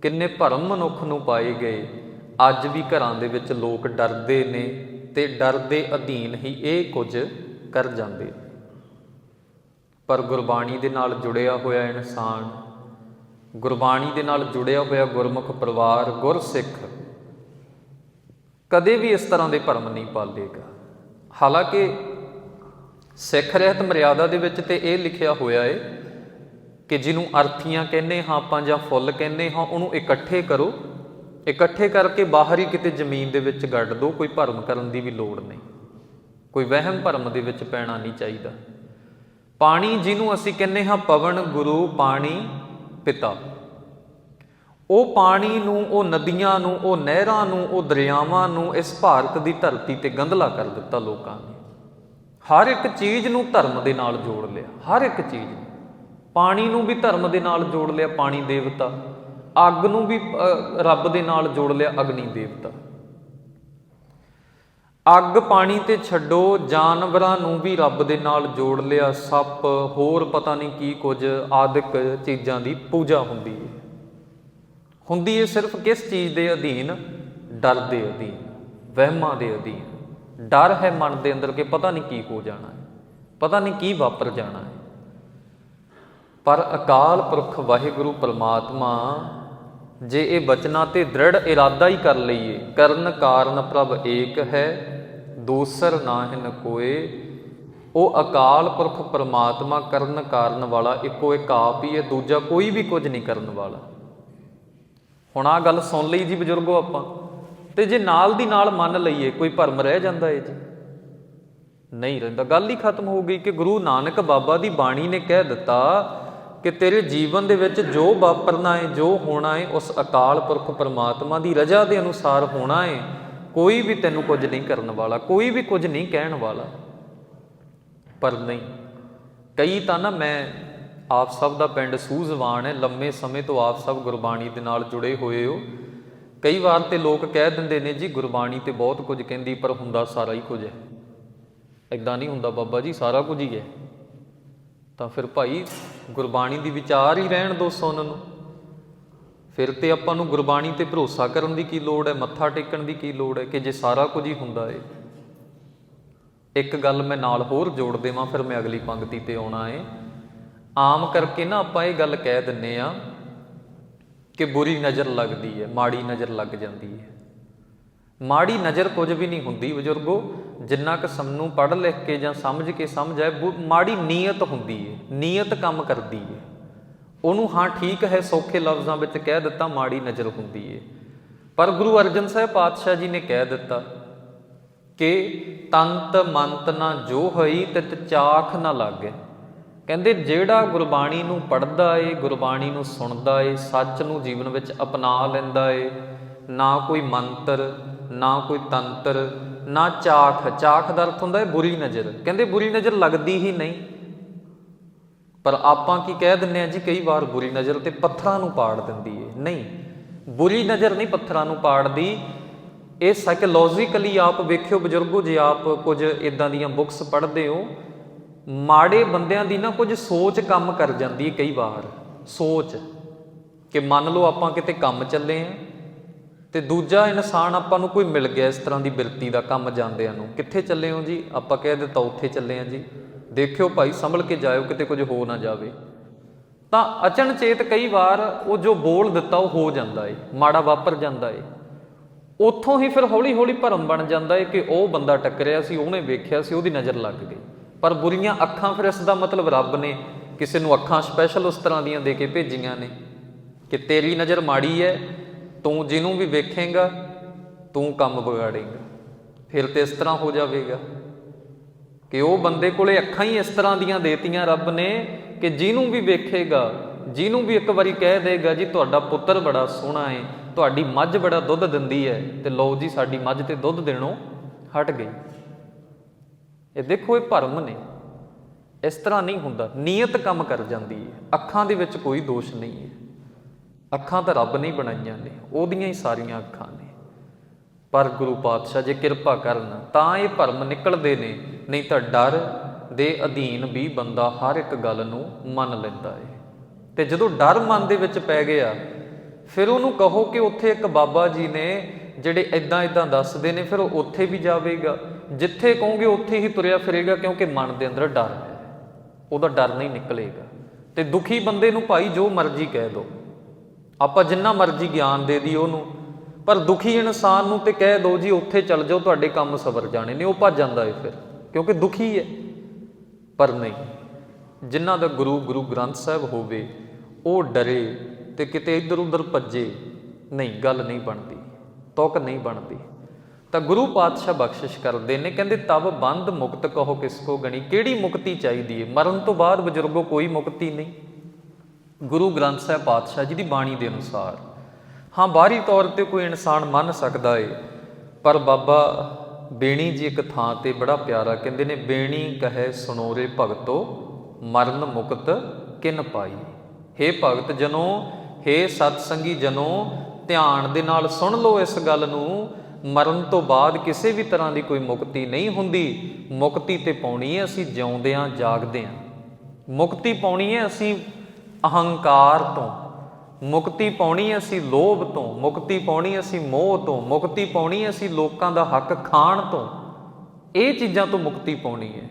ਕਿੰਨੇ ਭਰਮ ਮਨੁੱਖ ਨੂੰ ਪਾਏ ਗਏ। ਅੱਜ ਵੀ ਘਰਾਂ ਦੇ ਵਿੱਚ ਲੋਕ ਡਰਦੇ ਨੇ ਤੇ ਡਰ ਦੇ ਅਧੀਨ ਹੀ ਇਹ ਕੁਝ ਕਰ ਜਾਂਦੇ ਨੇ। ਪਰ ਗੁਰਬਾਣੀ ਦੇ ਨਾਲ ਜੁੜਿਆ ਹੋਇਆ ਇਨਸਾਨ, ਗੁਰਬਾਣੀ ਦੇ ਨਾਲ ਜੁੜਿਆ ਹੋਇਆ ਗੁਰਮੁਖ ਪਰਿਵਾਰ, ਗੁਰਸਿੱਖ ਕਦੇ ਵੀ ਇਸ ਤਰ੍ਹਾਂ ਦੇ ਭਰਮ ਨਹੀਂ ਪਾਲੇਗਾ। ਹਾਲਾਂਕਿ ਸਿੱਖ ਰਹਿਤ ਮਰਿਆਦਾ ਦੇ ਵਿੱਚ ਤੇ ਇਹ ਲਿਖਿਆ ਹੋਇਆ ਏ ਕਿ ਜਿਹਨੂੰ ਅਰਥੀਆਂ ਕਹਿੰਦੇ ਹਾਂ ਆਪਾਂ ਜਾਂ ਫੁੱਲ ਕਹਿੰਦੇ ਹਾਂ, ਉਹਨੂੰ ਇਕੱਠੇ ਕਰੋ। ਇਕੱਠੇ ਕਰਕੇ ਬਾਹਰ ਹੀ ਕਿਤੇ ਜ਼ਮੀਨ ਦੇ ਵਿੱਚ ਗੱਡ ਦਿਓ ਕੋਈ ਭਰਮ ਕਰਨ ਦੀ ਵੀ ਲੋੜ ਨਹੀਂ। ਕੋਈ ਵਹਿਮ ਭਰਮ ਦੇ ਵਿੱਚ ਪੈਣਾ ਨਹੀਂ ਚਾਹੀਦਾ। ਪਾਣੀ ਜਿਹਨੂੰ ਅਸੀਂ ਕਹਿੰਦੇ ਹਾਂ ਪਵਨ ਗੁਰੂ ਪਾਣੀ ਪਿਤਾ। ਉਹ ਪਾਣੀ ਨੂੰ, ਉਹ ਨਦੀਆਂ ਨੂੰ, ਉਹ ਨਹਿਰਾਂ ਨੂੰ, ਉਹ ਦਰਿਆਵਾਂ ਨੂੰ ਇਸ ਭਾਰਤ ਦੀ ਧਰਤੀ ਤੇ ਗੰਧਲਾ ਕਰ ਦਿੱਤਾ ਲੋਕਾਂ ਨੇ। ਹਰ ਇੱਕ ਚੀਜ਼ ਨੂੰ ਧਰਮ ਦੇ ਨਾਲ ਜੋੜ ਲਿਆ, ਹਰ ਇੱਕ ਚੀਜ਼ ਨੂੰ। ਪਾਣੀ ਨੂੰ ਵੀ ਧਰਮ ਦੇ ਨਾਲ ਜੋੜ ਲਿਆ ਪਾਣੀ ਦੇਵਤਾ, ਅੱਗ ਨੂੰ ਵੀ ਰੱਬ ਦੇ ਨਾਲ ਜੋੜ ਲਿਆ ਅਗਨੀ ਦੇਵਤਾ। ਅੱਗ ਪਾਣੀ ਤੇ ਛੱਡੋ, ਜਾਨਵਰਾਂ ਨੂੰ ਵੀ ਰੱਬ ਦੇ ਨਾਲ ਜੋੜ ਲਿਆ ਸੱਪ। ਹੋਰ ਪਤਾ ਨਹੀਂ ਕੀ ਕੁਝ ਆਦਿਕ ਚੀਜ਼ਾਂ ਦੀ ਪੂਜਾ ਹੁੰਦੀ ਹੈ ਹੁੰਦੀ ਹੈ ਸਿਰਫ ਕਿਸ ਚੀਜ਼ ਦੇ ਅਧੀਨ? ਡਰ ਦੇ ਅਧੀਨ, ਵਹਿਮਾਂ ਦੇ ਅਧੀਨ। ਡਰ ਹੈ ਮਨ ਦੇ ਅੰਦਰ ਕਿ ਪਤਾ ਨਹੀਂ ਕੀ ਹੋ ਜਾਣਾ ਹੈ ਪਤਾ ਨਹੀਂ ਕੀ ਵਾਪਰ ਜਾਣਾ ਹੈ ਪਰ ਅਕਾਲ ਪੁਰਖ ਵਾਹਿਗੁਰੂ ਪਰਮਾਤਮਾ, ਜੇ ਇਹ ਬਚਨਾਂ ਤੇ ਦ੍ਰਿੜ ਇਰਾਦਾ ਹੀ ਕਰ ਲਈਏ, ਕਰਨ ਕਾਰਨ ਪ੍ਰਭ ਏਕ ਹੈ ਦੂਸਰ ਨਾਹਿਨ ਕੋਏ, ਉਹ ਅਕਾਲ ਪੁਰਖ ਪਰਮਾਤਮਾ ਕਰਨ ਕਾਰਨ ਵਾਲਾ, ਇੱਕੋ ਇੱਕ ਆਪ ਹੀ ਹੈ, ਦੂਜਾ ਕੋਈ ਵੀ ਕੁਝ ਨਹੀਂ ਕਰਨ ਵਾਲਾ। ਹੁਣ ਆ ਗੱਲ ਸੁਣ ਲਈ ਜੀ ਬਜ਼ੁਰਗੋ ਆਪਾਂ। ਤੇ ਜੇ ਨਾਲ ਦੀ ਨਾਲ ਮੰਨ ਲਈਏ, ਕੋਈ ਭਰਮ ਰਹਿ ਜਾਂਦਾ ਏ ਜੀ। ਨਹੀਂ ਰਹਿੰਦਾ। ਗੱਲ ਹੀ ਖਤਮ ਹੋ ਗਈ ਕਿ ਗੁਰੂ ਨਾਨਕ ਬਾਬਾ ਦੀ ਬਾਣੀ ਨੇ ਕਹਿ ਦਿੱਤਾ ਕਿ ਤੇਰੇ ਜੀਵਨ ਦੇ ਵਿੱਚ ਜੋ ਵਾਪਰਨਾ ਹੈ ਜੋ ਹੋਣਾ ਹੈ ਉਸ ਅਕਾਲ ਪੁਰਖ ਪਰਮਾਤਮਾ ਦੀ ਰਜ਼ਾ ਦੇ ਅਨੁਸਾਰ ਹੋਣਾ ਹੈ ਕੋਈ ਵੀ ਤੈਨੂੰ ਕੁਝ ਨਹੀਂ ਕਰਨ ਵਾਲਾ, ਕੋਈ ਵੀ ਕੁਝ ਨਹੀਂ ਕਹਿਣ ਵਾਲਾ। ਪਰ ਨਹੀਂ, ਕਈ ਤਾਂ ਨਾ ਮੈਂ ਆਪ ਸਭ ਦਾ ਪਿੰਡ ਸੂਝਵਾਨ ਹੈ, ਲੰਮੇ ਸਮੇਂ ਤੋਂ ਆਪ ਸਭ ਗੁਰਬਾਣੀ ਦੇ ਨਾਲ ਜੁੜੇ ਹੋਏ ਹੋ। ਕਈ ਵਾਰ ਤੇ ਲੋਕ ਕਹਿ ਦਿੰਦੇ ਨੇ, ਜੀ, ਗੁਰਬਾਣੀ ਤੇ ਬਹੁਤ ਕੁਝ ਕਹਿੰਦੀ, ਪਰ ਹੁੰਦਾ ਸਾਰਾ ਹੀ ਕੁਝ ਹੈ। ਇਦਾਂ ਨਹੀਂ ਹੁੰਦਾ ਬਾਬਾ ਜੀ, ਸਾਰਾ ਕੁਝ ਹੀ ਹੈ। ਤਾਂ ਫਿਰ ਭਾਈ, ਗੁਰਬਾਣੀ ਦੀ ਵਿਚਾਰ ਹੀ ਰਹਿਣ ਦੋ ਸੁਣਨ ਨੂੰ। ਫਿਰ ਤੇ ਆਪਾਂ ਨੂੰ ਗੁਰਬਾਣੀ ਤੇ ਭਰੋਸਾ ਕਰਨ ਦੀ ਕੀ ਲੋੜ ਹੈ? ਮੱਥਾ ਟੇਕਣ ਦੀ ਕੀ ਲੋੜ ਹੈ ਕਿ ਜੇ ਸਾਰਾ ਕੁਝ ਹੀ ਹੁੰਦਾ ਏ? ਇੱਕ ਗੱਲ ਮੈਂ ਨਾਲ ਹੋਰ ਜੋੜ ਦੇਵਾਂ, ਫਿਰ ਮੈਂ ਅਗਲੀ ਪੰਕਤੀ ਤੇ ਆਉਣਾ ਏ। ਆਮ ਕਰਕੇ ਨਾ ਆਪਾਂ ਇਹ ਗੱਲ ਕਹਿ ਦਿੰਨੇ ਆ ਕਿ ਬੁਰੀ ਨਜ਼ਰ ਲੱਗਦੀ ਹੈ ਮਾੜੀ ਨਜ਼ਰ ਲੱਗ ਜਾਂਦੀ ਹੈ ਮਾੜੀ ਨਜ਼ਰ ਕੁਝ ਵੀ ਨਹੀਂ ਹੁੰਦੀ ਬਜ਼ੁਰਗੋ, ਜਿੰਨਾ ਕਿ ਸਾਨੂੰ ਪੜ੍ਹ ਲਿਖ ਕੇ ਜਾਂ ਸਮਝ ਕੇ ਸਮਝ ਆਏ, ਬੁ- ਮਾੜੀ ਨੀਅਤ ਹੁੰਦੀ ਹੈ ਨੀਅਤ ਕੰਮ ਕਰਦੀ ਹੈ ਉਹਨੂੰ ਹਾਂ ਠੀਕ ਹੈ, ਸੌਖੇ ਲਫ਼ਜ਼ਾਂ ਵਿੱਚ ਕਹਿ ਦਿੱਤਾ, ਮਾੜੀ ਨਜ਼ਰ ਹੁੰਦੀ ਹੈ ਪਰ ਗੁਰੂ ਅਰਜਨ ਸਾਹਿਬ ਪਾਤਸ਼ਾਹ ਜੀ ਨੇ ਕਹਿ ਦਿੱਤਾ ਕਿ ਤੰਤ ਮੰਤ ਨਾ ਜੋ ਹੋਈ ਤਿਤ ਚਾਖ ਨਾ ਲਾਗੇ। ਕਹਿੰਦੇ ਜਿਹੜਾ ਗੁਰਬਾਣੀ ਨੂੰ ਪੜ੍ਹਦਾ ਏ, ਗੁਰਬਾਣੀ ਨੂੰ ਸੁਣਦਾ ਏ, ਸੱਚ ਨੂੰ ਜੀਵਨ ਵਿੱਚ ਅਪਣਾ ਲੈਂਦਾ ਏ, ਨਾ ਕੋਈ ਮੰਤਰ, ਨਾ ਕੋਈ ਤੰਤਰ, ਨਾ ਚਾਖ। ਚਾਖ ਦਾ ਅਰਥ ਹੁੰਦਾ ਹੈ ਬੁਰੀ ਨਜ਼ਰ। ਕਹਿੰਦੇ ਬੁਰੀ ਨਜ਼ਰ ਲੱਗਦੀ ਹੀ ਨਹੀਂ। ਪਰ ਆਪਾਂ ਕੀ ਕਹਿ ਦਿੰਨੇ ਆ ਜੀ, ਕਈ ਵਾਰ ਬੁਰੀ ਨਜ਼ਰ ਤੇ ਪੱਥਰਾਂ ਨੂੰ ਪਾੜ ਦਿੰਦੀ ਏ। ਨਹੀਂ, ਬੁਰੀ ਨਜ਼ਰ ਨਹੀਂ ਪੱਥਰਾਂ ਨੂੰ ਪਾੜਦੀ। ਇਹ ਸਾਈਕੋਲੋਜੀਕਲੀ ਆਪ ਵੇਖਿਓ ਬਜ਼ੁਰਗੋ, ਜੇ ਆਪ ਕੁਝ ਇਦਾਂ ਦੀਆਂ ਬੁੱਕਸ ਪੜ੍ਹਦੇ ਹੋ, ਮਾੜੇ ਬੰਦਿਆਂ ਦੀ ਨਾ ਕੁਝ ਸੋਚ ਕੰਮ ਕਰ ਜਾਂਦੀ ਹੈ ਕਈ ਵਾਰ। ਸੋਚ ਕਿ ਮੰਨ ਲਓ ਆਪਾਂ ਕਿਤੇ ਕੰਮ ਚੱਲੇ ਆ, ਤੇ ਦੂਜਾ ਇਨਸਾਨ ਆਪਾਂ ਨੂੰ ਕੋਈ ਮਿਲ ਗਿਆ ਇਸ ਤਰ੍ਹਾਂ ਦੀ ਬਿਰਤੀ ਦਾ ਕੰਮ ਜਾਂਦਿਆਂ ਨੂੰ। ਕਿੱਥੇ ਚੱਲੇ ਹੋ ਜੀ? ਆਪਾਂ ਕਹਿ ਦਿੱਤਾ ਉੱਥੇ ਚੱਲੇ ਆ ਜੀ। ਦੇਖਿਓ ਭਾਈ, ਸੰਭਲ ਕੇ ਜਾਇਓ, ਕਿਤੇ ਕੁਝ ਹੋ ਨਾ ਜਾਵੇ। ਤਾਂ ਅਚਨਚੇਤ ਕਈ ਵਾਰ ਉਹ ਜੋ ਬੋਲ ਦਿੱਤਾ, ਉਹ ਹੋ ਜਾਂਦਾ ਏ, ਮਾੜਾ ਵਾਪਰ ਜਾਂਦਾ ਏ। ਉੱਥੋਂ ਹੀ ਫਿਰ ਹੌਲੀ ਹੌਲੀ ਭਰਮ ਬਣ ਜਾਂਦਾ ਏ ਕਿ ਉਹ ਬੰਦਾ ਟੱਕਰਿਆ ਸੀ, ਉਹਨੇ ਵੇਖਿਆ ਸੀ, ਉਹਦੀ ਨਜ਼ਰ ਲੱਗ ਗਈ। ਪਰ ਬੁਰੀਆਂ ਅੱਖਾਂ ਫਿਰ ਇਸ ਦਾ ਮਤਲਬ ਰੱਬ ਨੇ ਕਿਸੇ ਨੂੰ ਅੱਖਾਂ ਸਪੈਸ਼ਲ ਉਸ ਤਰ੍ਹਾਂ ਦੀਆਂ ਦੇ ਕੇ ਭੇਜੀਆਂ ਨੇ ਕਿ ਤੇਰੀ ਨਜ਼ਰ ਮਾੜੀ ਹੈ ਤੂੰ ਜਿਹਨੂੰ ਵੀ ਵੇਖੇਂਗਾ, ਤੂੰ ਕੰਮ ਵਿਗਾੜੇਂਗਾ। ਫਿਰ ਤੇ ਇਸ ਤਰ੍ਹਾਂ ਹੋ ਜਾਵੇਗਾ। ਕਿ ਉਹ ਬੰਦੇ ਕੋਲੇ ਅੱਖਾਂ ਹੀ ਇਸ ਤਰ੍ਹਾਂ ਦੀਆਂ ਦੇਤੀਆਂ ਰੱਬ ਨੇ ਕਿ ਜਿਹਨੂੰ ਵੀ ਵੇਖੇਗਾ, ਜਿਹਨੂੰ ਵੀ ਇੱਕ ਵਾਰੀ ਕਹਿ ਦੇਗਾ, ਜੀ, ਤੁਹਾਡਾ ਪੁੱਤਰ ਬੜਾ ਸੋਹਣਾ ਏ, ਤੁਹਾਡੀ ਮੱਝ ਬੜਾ ਦੁੱਧ ਦਿੰਦੀ ਹੈ ਤੇ ਲਓ ਜੀ, ਸਾਡੀ ਮੱਝ ਤੇ ਦੁੱਧ ਦੇਣੋਂ ਹਟ ਗਈ। ਇਹ ਦੇਖੋ, ਇਹ ਭਰਮ ਨੇ। ਇਸ ਤਰ੍ਹਾਂ ਨਹੀਂ ਹੁੰਦਾ। ਨੀਅਤ ਕੰਮ ਕਰ ਜਾਂਦੀ ਹੈ ਅੱਖਾਂ ਦੇ ਵਿੱਚ ਕੋਈ ਦੋਸ਼ ਨਹੀਂ ਹੈ ਅੱਖਾਂ ਤਾਂ ਰੱਬ ਨੇ ਬਣਾਈਆਂ ਨੇ। ਉਹਦੀਆਂ ਹੀ ਸਾਰੀਆਂ ਅੱਖਾਂ ਨੇ। ਪਰ ਗੁਰੂ ਪਾਤਸ਼ਾਹ ਜੇ ਕਿਰਪਾ ਕਰਨ, ਤਾਂ ਇਹ ਭਰਮ ਨਿਕਲਦੇ ਨੇ, ਨਹੀਂ ਤਾਂ ਡਰ ਦੇ ਅਧੀਨ ਵੀ ਬੰਦਾ ਹਰ ਇੱਕ ਗੱਲ ਨੂੰ ਮੰਨ ਲੈਂਦਾ ਹੈ ਤੇ ਜਦੋਂ ਡਰ ਮਨ ਦੇ ਵਿੱਚ ਪੈ ਗਿਆ, ਫਿਰ ਉਹਨੂੰ ਕਹੋ ਕਿ ਉੱਥੇ ਇੱਕ ਬਾਬਾ ਜੀ ਨੇ ਜਿਹੜੇ ਇਦਾਂ ਇਦਾਂ ਦੱਸਦੇ ਨੇ, ਫਿਰ ਉਹ ਉੱਥੇ ਵੀ ਜਾਵੇਗਾ। ਜਿੱਥੇ ਕਹੋਗੇ ਉੱਥੇ ਹੀ ਤੁਰਿਆ ਫਿਰੇਗਾ, ਕਿਉਂਕਿ ਮਨ ਦੇ ਅੰਦਰ ਡਰ ਹੈ। ਉਹਦਾ ਡਰ ਨਹੀਂ ਨਿਕਲੇਗਾ। ਤੇ ਦੁਖੀ ਬੰਦੇ ਨੂੰ ਭਾਈ ਜੋ ਮਰਜ਼ੀ ਕਹਿ ਦੋ। ਆਪਾਂ ਜਿੰਨਾ ਮਰਜ਼ੀ ਗਿਆਨ ਦੇ ਦੀ ਉਹਨੂੰ। ਪਰ ਦੁਖੀ ਇਨਸਾਨ ਨੂੰ ਤੇ ਕਹਿ ਦੋ ਜੀ, ਉੱਥੇ ਚੱਲ ਜਾਓ, ਤੁਹਾਡੇ ਕੰਮ ਸਵਰ ਜਾਣੇ ਨੇ, ਉਹ ਭੱਜ ਜਾਂਦਾ ਏ ਫਿਰ, ਕਿਉਂਕਿ ਦੁਖੀ ਹੈ ਪਰ ਨਹੀਂ, ਜਿਨ੍ਹਾਂ ਦਾ ਗੁਰੂ ਗੁਰੂ ਗ੍ਰੰਥ ਸਾਹਿਬ ਹੋਵੇ, ਉਹ ਡਰੇ ਤੇ ਕਿਤੇ ਇੱਧਰ ਉੱਧਰ ਭੱਜੇ, ਨਹੀਂ, ਗੱਲ ਨਹੀਂ ਬਣਦੀ, ਤੌਕ ਨਹੀਂ ਬਣਦੀ। ਤਾਂ ਗੁਰੂ ਪਾਤਸ਼ਾਹ ਬਖਸ਼ਿਸ਼ ਕਰਦੇ ਨੇ, ਕਹਿੰਦੇ ਤਬ ਬੰਦ ਮੁਕਤ ਕਹੋ ਕਿਸ ਕੋ ਗਣੀ, ਕਿਹੜੀ ਮੁਕਤੀ ਚਾਹੀਦੀ ਹੈ ਮਰਨ ਤੋਂ ਬਾਅਦ ਬਜ਼ੁਰਗੋ ਕੋਈ ਮੁਕਤੀ ਨਹੀਂ। ਗੁਰੂ ਗ੍ਰੰਥ ਸਾਹਿਬ ਪਾਤਸ਼ਾਹ ਜੀ ਦੀ ਬਾਣੀ ਦੇ ਅਨੁਸਾਰ ਹਾਂ, ਬਾਹਰੀ ਤੌਰ ਤੇ ਕੋਈ ਇਨਸਾਨ ਮੰਨ ਸਕਦਾ ਏ। ਪਰ ਬਾਬਾ ਬੇਣੀ ਜੀ ਇੱਕ ਥਾਂ ਤੇ ਬੜਾ ਪਿਆਰਾ ਕਹਿੰਦੇ ਨੇ, ਬੇਣੀ ਕਹੇ ਸੁਨੋਰੇ ਭਗਤੋ, ਮਰਨ ਮੁਕਤ ਕਿਨ ਪਾਈ? ਹੇ ਭਗਤ ਜਨੋ, ਹੇ ਸਤਸੰਗੀ ਜਨੋ, ਧਿਆਨ ਦੇ ਨਾਲ ਸੁਣ ਲਓ ਇਸ ਗੱਲ ਨੂੰ। ਮਰਨ ਤੋਂ ਬਾਅਦ ਕਿਸੇ ਵੀ ਤਰ੍ਹਾਂ ਦੀ ਕੋਈ ਮੁਕਤੀ ਨਹੀਂ ਹੁੰਦੀ। ਮੁਕਤੀ ਤੇ ਪਾਉਣੀ ਹੈ ਅਸੀਂ ਜਿਉਂਦਿਆਂ, ਜਾਗਦਿਆਂ। ਮੁਕਤੀ ਪਾਉਣੀ ਹੈ ਅਸੀਂ ਅਹੰਕਾਰ ਤੋਂ। ਮੁਕਤੀ ਪਾਉਣੀ ਅਸੀਂ ਲੋਭ ਤੋਂ, ਮੁਕਤੀ ਪਾਉਣੀ ਅਸੀਂ ਮੋਹ ਤੋਂ, ਮੁਕਤੀ ਪਾਉਣੀ ਅਸੀਂ ਲੋਕਾਂ ਦਾ ਹੱਕ ਖਾਣ ਤੋਂ। ਇਹ ਚੀਜ਼ਾਂ ਤੋਂ ਮੁਕਤੀ ਪਾਉਣੀ ਹੈ।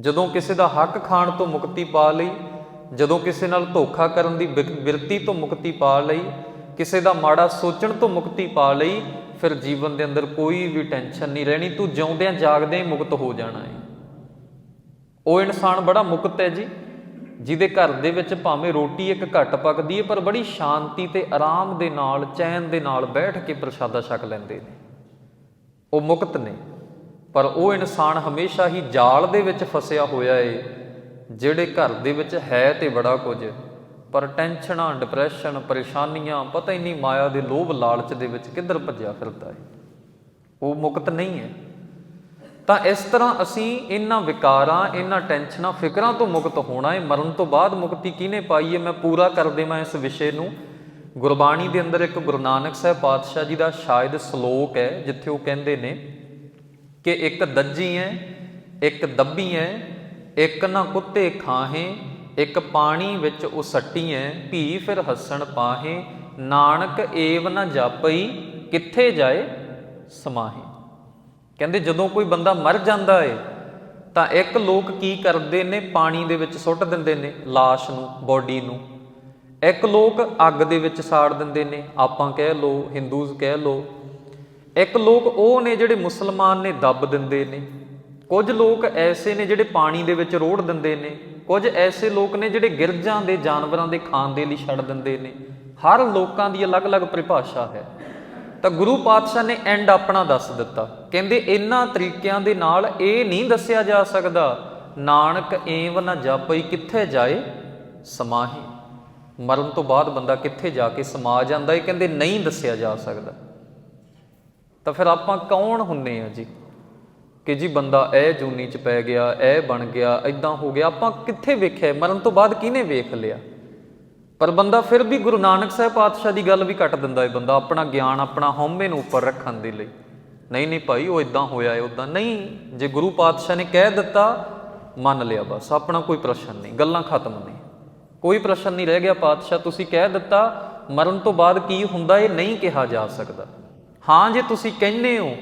ਜਦੋਂ ਕਿਸੇ ਦਾ ਹੱਕ ਖਾਣ ਤੋਂ ਮੁਕਤੀ ਪਾ ਲਈ, ਜਦੋਂ ਕਿਸੇ ਨਾਲ ਧੋਖਾ ਕਰਨ ਦੀ ਬਿਰ- ਬਿਰਤੀ ਤੋਂ ਮੁਕਤੀ ਪਾ ਲਈ, ਕਿਸੇ ਦਾ ਮਾੜਾ ਸੋਚਣ ਤੋਂ ਮੁਕਤੀ ਪਾ ਲਈ, ਫਿਰ ਜੀਵਨ ਦੇ ਅੰਦਰ ਕੋਈ ਵੀ ਟੈਨਸ਼ਨ ਨਹੀਂ ਰਹਿਣੀ। ਤੂੰ ਜਿਉਂਦਿਆਂ ਜਾਗਦਿਆਂ ਹੀ ਮੁਕਤ ਹੋ ਜਾਣਾ ਹੈ। ਉਹ ਇਨਸਾਨ ਬੜਾ ਮੁਕਤ ਹੈ ਜੀ। ਜਿਹਦੇ ਘਰ ਦੇ ਵਿੱਚ ਭਾਵੇਂ ਰੋਟੀ ਇੱਕ ਘੱਟ ਪੱਕਦੀ ਹੈ ਪਰ ਬੜੀ ਸ਼ਾਂਤੀ ਤੇ ਆਰਾਮ ਦੇ ਨਾਲ, ਚੈਨ ਦੇ ਨਾਲ ਬੈਠ ਕੇ ਪ੍ਰਸ਼ਾਦਾ ਛਕ ਲੈਂਦੇ ਨੇ। ਉਹ ਮੁਕਤ ਨੇ, ਪਰ ਉਹ ਇਨਸਾਨ ਹਮੇਸ਼ਾ ਹੀ ਜਾਲ ਦੇ ਵਿੱਚ ਫਸਿਆ ਹੋਇਆ ਏ, ਜਿਹੜੇ ਘਰ ਦੇ ਵਿੱਚ ਹੈ ਤੇ ਬੜਾ ਕੁਝ, ਪਰ ਟੈਨਸ਼ਨਾਂ, ਡਿਪਰੈਸ਼ਨ, ਪਰੇਸ਼ਾਨੀਆਂ, ਪਤਾ ਹੀ ਨਹੀਂ ਮਾਇਆ ਦੇ ਲੋਭ ਲਾਲਚ ਦੇ ਵਿੱਚ ਕਿੱਧਰ ਭੱਜਿਆ ਫਿਰਦਾ ਏ। ਉਹ ਮੁਕਤ ਨਹੀਂ ਹੈ ਤਾਂ ਇਸ ਤਰ੍ਹਾਂ ਅਸੀਂ ਇਹਨਾਂ ਵਿਕਾਰਾਂ, ਇਹਨਾਂ ਟੈਨਸ਼ਨਾਂ, ਫਿਕਰਾਂ ਤੋਂ ਮੁਕਤ ਹੋਣਾ ਹੈ। ਮਰਨ ਤੋਂ ਬਾਅਦ ਮੁਕਤੀ ਕਿਹਨੇ ਪਾਈ ਹੈ? ਮੈਂ ਪੂਰਾ ਕਰ ਦੇਵਾਂ ਇਸ ਵਿਸ਼ੇ ਨੂੰ। ਗੁਰਬਾਣੀ ਦੇ ਅੰਦਰ ਇੱਕ ਗੁਰੂ ਨਾਨਕ ਸਾਹਿਬ ਪਾਤਸ਼ਾਹ ਜੀ ਦਾ ਸ਼ਾਇਦ ਸ਼ਲੋਕ ਹੈ, ਜਿੱਥੇ ਉਹ ਕਹਿੰਦੇ ਨੇ ਕਿ ਇੱਕ ਦੱਜੀ ਹੈ ਇੱਕ ਦੱਬੀ ਹੈ ਇੱਕ ਨਾ ਕੁੱਤੇ ਖਾਹੇ, ਇੱਕ ਪਾਣੀ ਵਿੱਚ ਉਹ ਸੱਟੀ ਹੈ ਭੀ ਫਿਰ ਹੱਸਣ ਪਾਹੇ, ਨਾਨਕ ਏਵ ਨਾ ਜਾਪਈ, ਕਿੱਥੇ ਜਾਏ ਸਮਾਹੇ। ਕਹਿੰਦੇ ਜਦੋਂ ਕੋਈ ਬੰਦਾ ਮਰ ਜਾਂਦਾ ਏ, ਤਾਂ ਇੱਕ ਲੋਕ ਕੀ ਕਰਦੇ ਨੇ? ਪਾਣੀ ਦੇ ਵਿੱਚ ਸੁੱਟ ਦਿੰਦੇ ਨੇ লাশ ਨੂੰ, ਬੋਡੀ ਨੂੰ। ਇੱਕ ਲੋਕ ਅੱਗ ਦੇ ਵਿੱਚ ਸਾੜ ਦਿੰਦੇ ਨੇ, ਆਪਾਂ ਕਹਿ ਲੋ ਹਿੰਦੂਜ਼ ਕਹਿ ਲੋ ਇੱਕ ਲੋਕ ਉਹ ਨੇ ਜਿਹੜੇ ਮੁਸਲਮਾਨ ਨੇ, ਦੱਬ ਦਿੰਦੇ ਨੇ। ਕੁਝ ਲੋਕ ਐਸੇ ਨੇ ਜਿਹੜੇ ਪਾਣੀ ਦੇ ਵਿੱਚ ਰੋੜ ਦਿੰਦੇ ਨੇ। ਕੁਝ ਐਸੇ ਲੋਕ ਨੇ ਜਿਹੜੇ ਗਿਰਜਾਂ ਦੇ ਜਾਨਵਰਾਂ ਦੇ ਖਾਣ ਦੇ ਲਈ ਛੱਡ ਦਿੰਦੇ ਨੇ। ਹਰ ਲੋਕਾਂ ਦੀ ਅਲੱਗ-ਅਲੱਗ ਪਰਿਭਾਸ਼ਾ ਹੈ। ਤਾਂ ਗੁਰੂ ਪਾਤਸ਼ਾਹ ਨੇ ਐਂਡ ਆਪਣਾ ਦੱਸ ਦਿੱਤਾ। ਕਹਿੰਦੇ ਇਹਨਾਂ ਤਰੀਕਿਆਂ ਦੇ ਨਾਲ ਇਹ ਨਹੀਂ ਦੱਸਿਆ ਜਾ ਸਕਦਾ, ਨਾਨਕ ਏਵ ਨਾ ਜਾਪਈ ਕਿੱਥੇ ਜਾਏ ਸਮਾਹੇ। ਮਰਨ ਤੋਂ ਬਾਅਦ ਬੰਦਾ ਕਿੱਥੇ ਜਾ ਕੇ ਸਮਾ ਜਾਂਦਾ, ਇਹ ਕਹਿੰਦੇ ਨਹੀਂ ਦੱਸਿਆ ਜਾ ਸਕਦਾ। ਤਾਂ ਫਿਰ ਆਪਾਂ ਕੌਣ ਹੁੰਨੇ ਆ ਜੀ? ਕਿ ਜੀ ਬੰਦਾ ਇਹ ਜੂਨੀ ਚ ਪੈ ਗਿਆ ਇਹ ਬਣ ਗਿਆ ਐਦਾਂ ਹੋ ਗਿਆ, ਆਪਾਂ ਕਿੱਥੇ ਵੇਖਿਆ? ਮਰਨ ਤੋਂ ਬਾਅਦ ਕਿਹਨੇ ਵੇਖ ਲਿਆ? ਪਰ ਬੰਦਾ ਫਿਰ ਵੀ ਗੁਰੂ ਨਾਨਕ ਸਾਹਿਬ ਪਾਤਸ਼ਾਹ ਦੀ ਗੱਲ ਵੀ ਕੱਟ ਦਿੰਦਾ ਏ ਬੰਦਾ, ਆਪਣਾ ਗਿਆਨ ਆਪਣਾ ਹਉਮੈ ਨੂੰ ਉੱਪਰ ਰੱਖਣ ਦੇ ਲਈ। ਨਹੀਂ ਨਹੀਂ ਭਾਈ, ਉਹ ਇਦਾਂ ਹੋਇਆ ਹੈ ਉਦਾਂ ਨਹੀਂ। ਜੇ ਗੁਰੂ ਪਾਤਸ਼ਾਹ ਨੇ ਕਹਿ ਦਿੱਤਾ, ਮੰਨ ਲਿਆ ਬਸ, ਆਪਣਾ ਕੋਈ ਪ੍ਰਸ਼ਨ ਨਹੀਂ, ਗੱਲਾਂ ਖਤਮ ਨੇ। ਕੋਈ ਪ੍ਰਸ਼ਨ ਨਹੀਂ ਰਹਿ ਗਿਆ ਪਾਤਸ਼ਾਹ, ਤੁਸੀਂ ਕਹਿ ਦਿੱਤਾ, ਮਰਨ ਤੋਂ ਬਾਅਦ ਕੀ ਹੁੰਦਾ ਇਹ ਨਹੀਂ ਕਿਹਾ ਜਾ ਸਕਦਾ। ਹਾਂ, ਜੇ ਤੁਸੀਂ ਕਹਿੰਦੇ ਹੋ,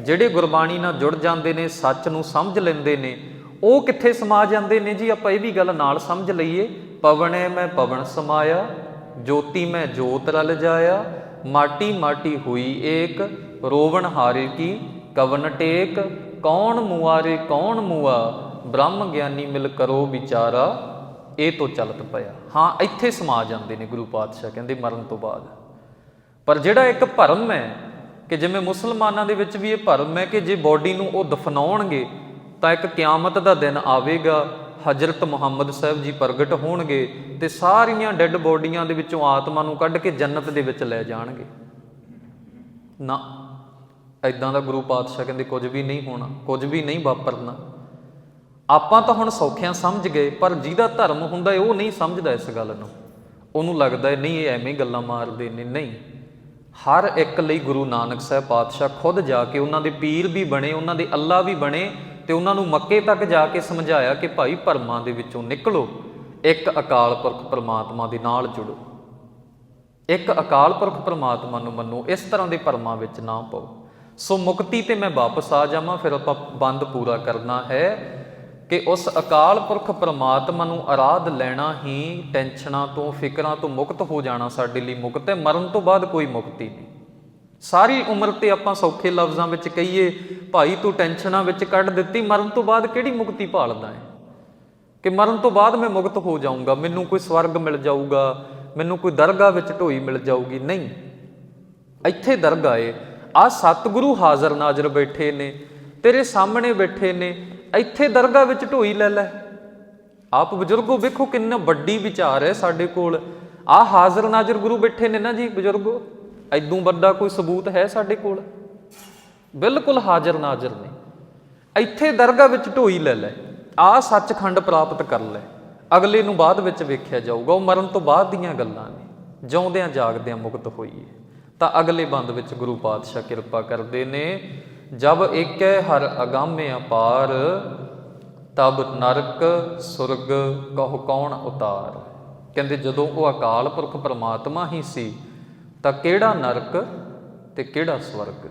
ਜਿਹੜੇ ਗੁਰਬਾਣੀ ਨਾਲ ਜੁੜ ਜਾਂਦੇ ਨੇ, ਸੱਚ ਨੂੰ ਸਮਝ ਲੈਂਦੇ ਨੇ, ਉਹ ਕਿੱਥੇ ਸਮਾ ਜਾਂਦੇ ਨੇ ਜੀ, ਆਪਾਂ ਇਹ ਵੀ ਗੱਲ ਨਾਲ ਸਮਝ ਲਈਏ ਪਵਣੇ ਮੈਂ ਪਵਨ ਸਮਾਇਆ, ਜੋਤੀ ਮੈਂ ਜੋਤ ਰਲ ਜਾਇਆ, ਮਾਟੀ ਮਾਟੀ ਹੋਈ ਏਕ, ਰੋਵਣ ਹਾਰੇ ਕੀ, ਕਵਨ ਟੇਕ, ਕੌਣ ਮੁਆਰੇ ਕੌਣ ਮੁਆ, ਬ੍ਰਹਮ ਗਿਆਨੀ ਮਿਲ ਕਰੋ ਵਿਚਾਰਾ, ਇਹ ਤੋਂ ਚਲਤ ਪਿਆ। ਹਾਂ, ਇੱਥੇ ਸਮਾ ਜਾਂਦੇ ਨੇ ਗੁਰੂ ਪਾਤਸ਼ਾਹ, ਕਹਿੰਦੇ ਮਰਨ ਤੋਂ ਬਾਅਦ। ਪਰ ਜਿਹੜਾ ਇੱਕ ਭਰਮ ਹੈ ਕਿ ਜਿਵੇਂ ਮੁਸਲਮਾਨਾਂ ਦੇ ਵਿੱਚ ਵੀ ਇਹ ਭਰਮ ਹੈ ਕਿ ਜੇ ਬਾਡੀ ਨੂੰ ਉਹ ਦਫਨਾਉਣਗੇ, ਤਾਂ ਇੱਕ ਕਿਆਮਤ ਦਾ ਦਿਨ ਆਵੇਗਾ ਹਜ਼ਰਤ ਮੁਹੰਮਦ ਸਾਹਿਬ ਜੀ ਪ੍ਰਗਟ ਹੋਣਗੇ ਤੇ ਸਾਰੀਆਂ ਡੈੱਡ ਬੋਡੀਆਂ ਦੇ ਵਿੱਚੋਂ ਆਤਮਾ ਨੂੰ ਕੱਢ ਕੇ ਜੰਨਤ ਦੇ ਵਿੱਚ ਲੈ ਜਾਣਗੇ। ਨਾ ਐਦਾਂ ਦਾ ਗੁਰੂ ਪਾਤਸ਼ਾਹ ਕਹਿੰਦੇ ਕੁਝ ਵੀ ਨਹੀਂ ਹੋਣਾ, ਕੁਝ ਵੀ ਨਹੀਂ ਵਾਪਰਨਾ। ਆਪਾਂ ਤਾਂ ਹੁਣ ਸੌਖਿਆਂ ਸਮਝ ਗਏ, ਪਰ ਜਿਹਦਾ ਧਰਮ ਹੁੰਦਾ ਉਹ ਨਹੀਂ ਸਮਝਦਾ ਇਸ ਗੱਲ ਨੂੰ। ਉਹਨੂੰ ਲੱਗਦਾ ਨਹੀਂ, ਇਹ ਐਵੇਂ ਗੱਲਾਂ ਮਾਰਦੇ ਨੇ, ਨਹੀਂ। ਹਰ ਇੱਕ ਲਈ ਗੁਰੂ ਨਾਨਕ ਸਾਹਿਬ ਪਾਤਸ਼ਾਹ ਖੁਦ ਜਾ ਕੇ ਉਹਨਾਂ ਦੇ ਪੀਰ ਵੀ ਬਣੇ, ਉਹਨਾਂ ਦੇ ਅੱਲਾ ਵੀ ਬਣੇ ਤੇ ਉਹਨਾਂ ਨੂੰ ਮੱਕੇ ਤੱਕ ਜਾ ਕੇ ਸਮਝਾਇਆ ਕਿ ਭਾਈ ਭਰਮਾਂ ਦੇ ਵਿੱਚੋਂ ਨਿਕਲੋ, ਇੱਕ ਅਕਾਲ ਪੁਰਖ ਪਰਮਾਤਮਾ ਦੇ ਨਾਲ ਜੁੜੋ। ਇੱਕ ਅਕਾਲ ਪੁਰਖ ਪਰਮਾਤਮਾ ਨੂੰ ਮੰਨੋ, ਇਸ ਤਰ੍ਹਾਂ ਦੇ ਭਰਮਾਂ ਵਿੱਚ ਨਾ ਪਾਓ। ਸੋ ਮੁਕਤੀ ਤੇ ਮੈਂ ਵਾਪਸ ਆ ਜਾਵਾਂ, ਫਿਰ ਆਪਾਂ ਬੰਦ ਪੂਰਾ ਕਰਨਾ ਹੈ ਕਿ ਉਸ ਅਕਾਲ ਪੁਰਖ ਪਰਮਾਤਮਾ ਨੂੰ ਆਰਾਧ ਲੈਣਾ ਹੀ ਟੈਨਸ਼ਨਾਂ ਤੋਂ, ਫਿਕਰਾਂ ਤੋਂ ਮੁਕਤ ਹੋ ਜਾਣਾ ਸਾਡੇ ਲਈ ਮੁਕਤ ਹੈ। ਮਰਨ ਤੋਂ ਬਾਅਦ ਕੋਈ ਮੁਕਤੀ ਨਹੀਂ। ਸਾਰੀ ਉਮਰ ਤੇ ਆਪਾਂ ਸੌਖੇ ਲਫ਼ਜ਼ਾਂ ਵਿੱਚ ਕਹੀਏ, ਭਾਈ ਤੂੰ ਟੈਨਸ਼ਨਾਂ ਵਿੱਚ ਕੱਢ ਦਿੱਤੀ, ਮਰਨ ਤੋਂ ਬਾਅਦ ਕਿਹੜੀ ਮੁਕਤੀ ਭਾਲਦਾ ਹੈ ਕਿ ਮਰਨ ਤੋਂ ਬਾਅਦ ਮੈਂ ਮੁਕਤ ਹੋ ਜਾਊਂਗਾ, ਮੈਨੂੰ ਕੋਈ ਸਵਰਗ ਮਿਲ ਜਾਊਗਾ, ਮੈਨੂੰ ਕੋਈ ਦਰਗਾਹ ਵਿੱਚ ਢੋਈ ਮਿਲ ਜਾਊਗੀ। ਨਹੀਂ, ਇੱਥੇ ਦਰਗਾਹ ਏ ਆ ਸਤਿਗੁਰੂ ਹਾਜ਼ਰ ਨਾਜ਼ਰ ਬੈਠੇ ਨੇ, ਤੇਰੇ ਸਾਹਮਣੇ ਬੈਠੇ ਨੇ, ਇੱਥੇ ਦਰਗਾਹ ਵਿੱਚ ਢੋਈ ਲੈ ਲੈ। ਆਪ ਬਜ਼ੁਰਗੋ ਵੇਖੋ ਕਿੰਨਾ ਵੱਡੀ ਵਿਚਾਰ ਹੈ ਸਾਡੇ ਕੋਲ। ਆ ਹਾਜ਼ਰ ਨਾਜ਼ਰ ਗੁਰੂ ਬੈਠੇ ਨੇ ਨਾ ਜੀ, ਬਜ਼ੁਰਗੋ? ਐਦੋਂ ਵੱਡਾ ਕੋਈ ਸਬੂਤ ਹੈ ਸਾਡੇ ਕੋਲ? ਬਿਲਕੁਲ ਹਾਜ਼ਰ ਨਾਜ਼ਰ ਨੇ ਇੱਥੇ ਦਰਗਾਹ ਵਿੱਚ ਢੋਈ ਲੈ ਲੈ, ਆ ਸੱਚਖੰਡ ਪ੍ਰਾਪਤ ਕਰ ਲੈ। ਅਗਲੇ ਨੂੰ ਬਾਅਦ ਵਿੱਚ ਵੇਖਿਆ ਜਾਊਗਾ, ਉਹ ਮਰਨ ਤੋਂ ਬਾਅਦ ਦੀਆਂ ਗੱਲਾਂ ਨੇ। ਜਿਉਂਦਿਆਂ ਜਾਗਦਿਆਂ ਮੁਕਤ ਹੋਈਏ। ਤਾਂ ਅਗਲੇ ਬੰਦ ਵਿੱਚ ਗੁਰੂ ਪਾਤਸ਼ਾਹ ਕਿਰਪਾ ਕਰਦੇ ਨੇ, ਜਬ ਏਕੈ ਹਰ ਅਗਾਮੇ ਅਪਾਰ ਤਬ ਨਰਕ ਸੁਰਗ ਕਹੋ ਕੌਣ ਉਤਾਰ। ਕਹਿੰਦੇ ਜਦੋਂ ਉਹ ਅਕਾਲ ਪੁਰਖ ਪਰਮਾਤਮਾ ਹੀ ਸੀ ਤਾਂ ਕਿਹੜਾ ਨਰਕ ਤੇ ਕਿਹੜਾ ਸਵਰਗ?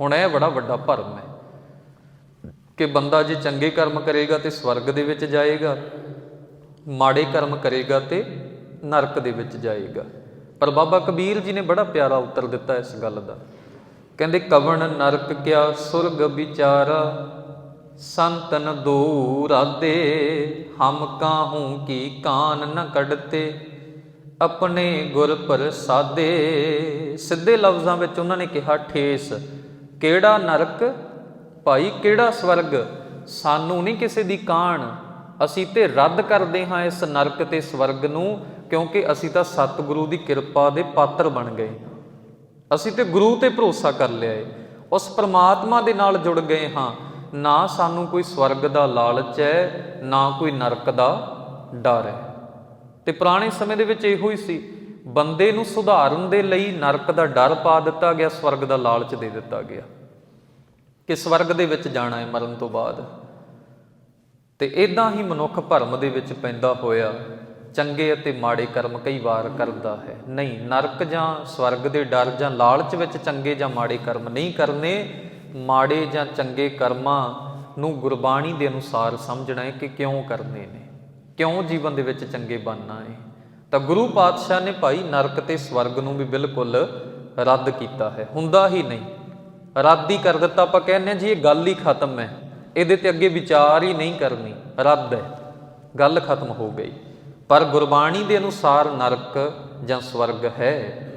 ਹੁਣ ਇਹ ਬੜਾ ਵੱਡਾ ਭਰਮ ਹੈ ਕਿ ਬੰਦਾ ਜੇ ਚੰਗੇ ਕਰਮ ਕਰੇਗਾ ਤੇ ਸਵਰਗ ਦੇ ਵਿੱਚ ਜਾਏਗਾ, ਮਾੜੇ ਕਰਮ ਕਰੇਗਾ ਤੇ ਨਰਕ ਦੇ ਵਿੱਚ ਜਾਏਗਾ। ਪਰ ਬਾਬਾ ਕਬੀਰ ਜੀ ਨੇ ਬੜਾ ਪਿਆਰਾ ਉੱਤਰ ਦਿੱਤਾ ਇਸ ਗੱਲ ਦਾ। ਕਹਿੰਦੇ, ਕਵਣ ਨਰਕ ਕਿਆ ਸੁਰਗ ਵਿਚਾਰਾ, ਸੰਤਨ ਦੂਰਾਦੇ ਹਮ ਕਾਹੂ ਕੀ ਕਾਨ ਨ ਕੱਢਤੇ। ਆਪਣੇ ਗੁਰ ਪ੍ਰਸਾਦੇ। ਸਿੱਧੇ ਲਫ਼ਜ਼ਾਂ ਵਿੱਚ ਉਹਨਾਂ ਨੇ ਕਿਹਾ, ਠੇਸ, ਕਿਹੜਾ ਨਰਕ? ਭਾਈ, ਕਿਹੜਾ ਸਵਰਗ? ਸਾਨੂੰ ਨਹੀਂ ਕਿਸੇ ਦੀ ਕਾਣ। ਅਸੀਂ ਤੇ ਰੱਦ ਕਰਦੇ ਹਾਂ ਇਸ ਨਰਕ ਤੇ ਸਵਰਗ ਨੂੰ, ਕਿਉਂਕਿ ਅਸੀਂ ਤਾਂ ਸਤਿਗੁਰੂ ਦੀ ਕਿਰਪਾ ਦੇ ਪਾਤਰ ਬਣ ਗਏ। ਅਸੀਂ ਤੇ ਗੁਰੂ ਤੇ ਭਰੋਸਾ ਕਰ ਲਿਆ ਏ। ਉਸ ਪ੍ਰਮਾਤਮਾ ਦੇ ਨਾਲ ਜੁੜ ਗਏ ਹਾਂ। ਨਾ ਸਾਨੂੰ ਕੋਈ ਸਵਰਗ ਦਾ ਲਾਲਚ ਹੈ, ਨਾ ਕੋਈ ਨਰਕ ਦਾ ਡਰ ਹੈ। ਤੇ ਪੁਰਾਣੇ ਸਮੇਂ ਦੇ ਵਿੱਚ ਇਹੋ ਹੀ ਸੀ। ਬੰਦੇ ਨੂੰ ਸੁਧਾਰਨ ਦੇ ਲਈ ਨਰਕ ਦਾ ਡਰ ਪਾ ਦਿੱਤਾ ਗਿਆ, ਸਵਰਗ ਦਾ ਲਾਲਚ ਦੇ ਦਿੱਤਾ ਗਿਆ। ਕਿ ਸਵਰਗ ਦੇ ਵਿੱਚ ਜਾਣਾ ਹੈ ਮਰਨ ਤੋਂ ਬਾਅਦ। ਤੇ ਇਦਾਂ ਹੀ ਮਨੁੱਖ ਭਰਮ ਦੇ ਵਿੱਚ ਪੈਂਦਾ ਹੋਇਆ, ਚੰਗੇ ਅਤੇ ਮਾੜੇ ਕਰਮ ਕਈ ਵਾਰ ਕਰਦਾ ਹੈ। ਨਹੀਂ, ਨਰਕ ਜਾਂ ਸਵਰਗ ਦੇ ਡਰ ਜਾਂ ਲਾਲਚ ਵਿੱਚ ਚੰਗੇ ਜਾਂ ਮਾੜੇ ਕਰਮ ਨਹੀਂ ਕਰਨੇ, ਮਾੜੇ ਜਾਂ ਚੰਗੇ ਕਰਮਾਂ ਨੂੰ ਗੁਰਬਾਣੀ ਦੇ ਅਨੁਸਾਰ ਸਮਝਣਾ ਹੈ ਕਿ ਕਿਉਂ ਕਰਨੇ ਨੇ। ਕਿਉਂ ਜੀਵਨ ਦੇ ਵਿੱਚ ਚੰਗੇ ਬਣਨਾ ਹੈ ਤਾਂ ਗੁਰੂ ਪਾਤਸ਼ਾਹ ਨੇ ਭਾਈ ਨਰਕ ਤੇ ਸਵਰਗ ਨੂੰ ਵੀ ਬਿਲਕੁਲ ਰੱਦ ਕੀਤਾ ਹੈ। ਹੁੰਦਾ ਹੀ ਨਹੀਂ। ਰੱਦ ਹੀ ਕਰ ਦਿੱਤਾ ਆਪਾਂ ਕਹਿੰਦੇ ਹਾਂ ਜੀ, ਇਹ ਗੱਲ ਹੀ ਖਤਮ ਹੈ। ਇਹਦੇ ਤੇ ਅੱਗੇ ਵਿਚਾਰ ਹੀ ਨਹੀਂ ਕਰਨੀ। ਰੱਦ ਹੈ। ਗੱਲ ਖਤਮ ਹੋ ਗਈ। ਪਰ ਗੁਰਬਾਣੀ ਦੇ ਅਨੁਸਾਰ ਨਰਕ ਜਾਂ ਸਵਰਗ ਹੈ।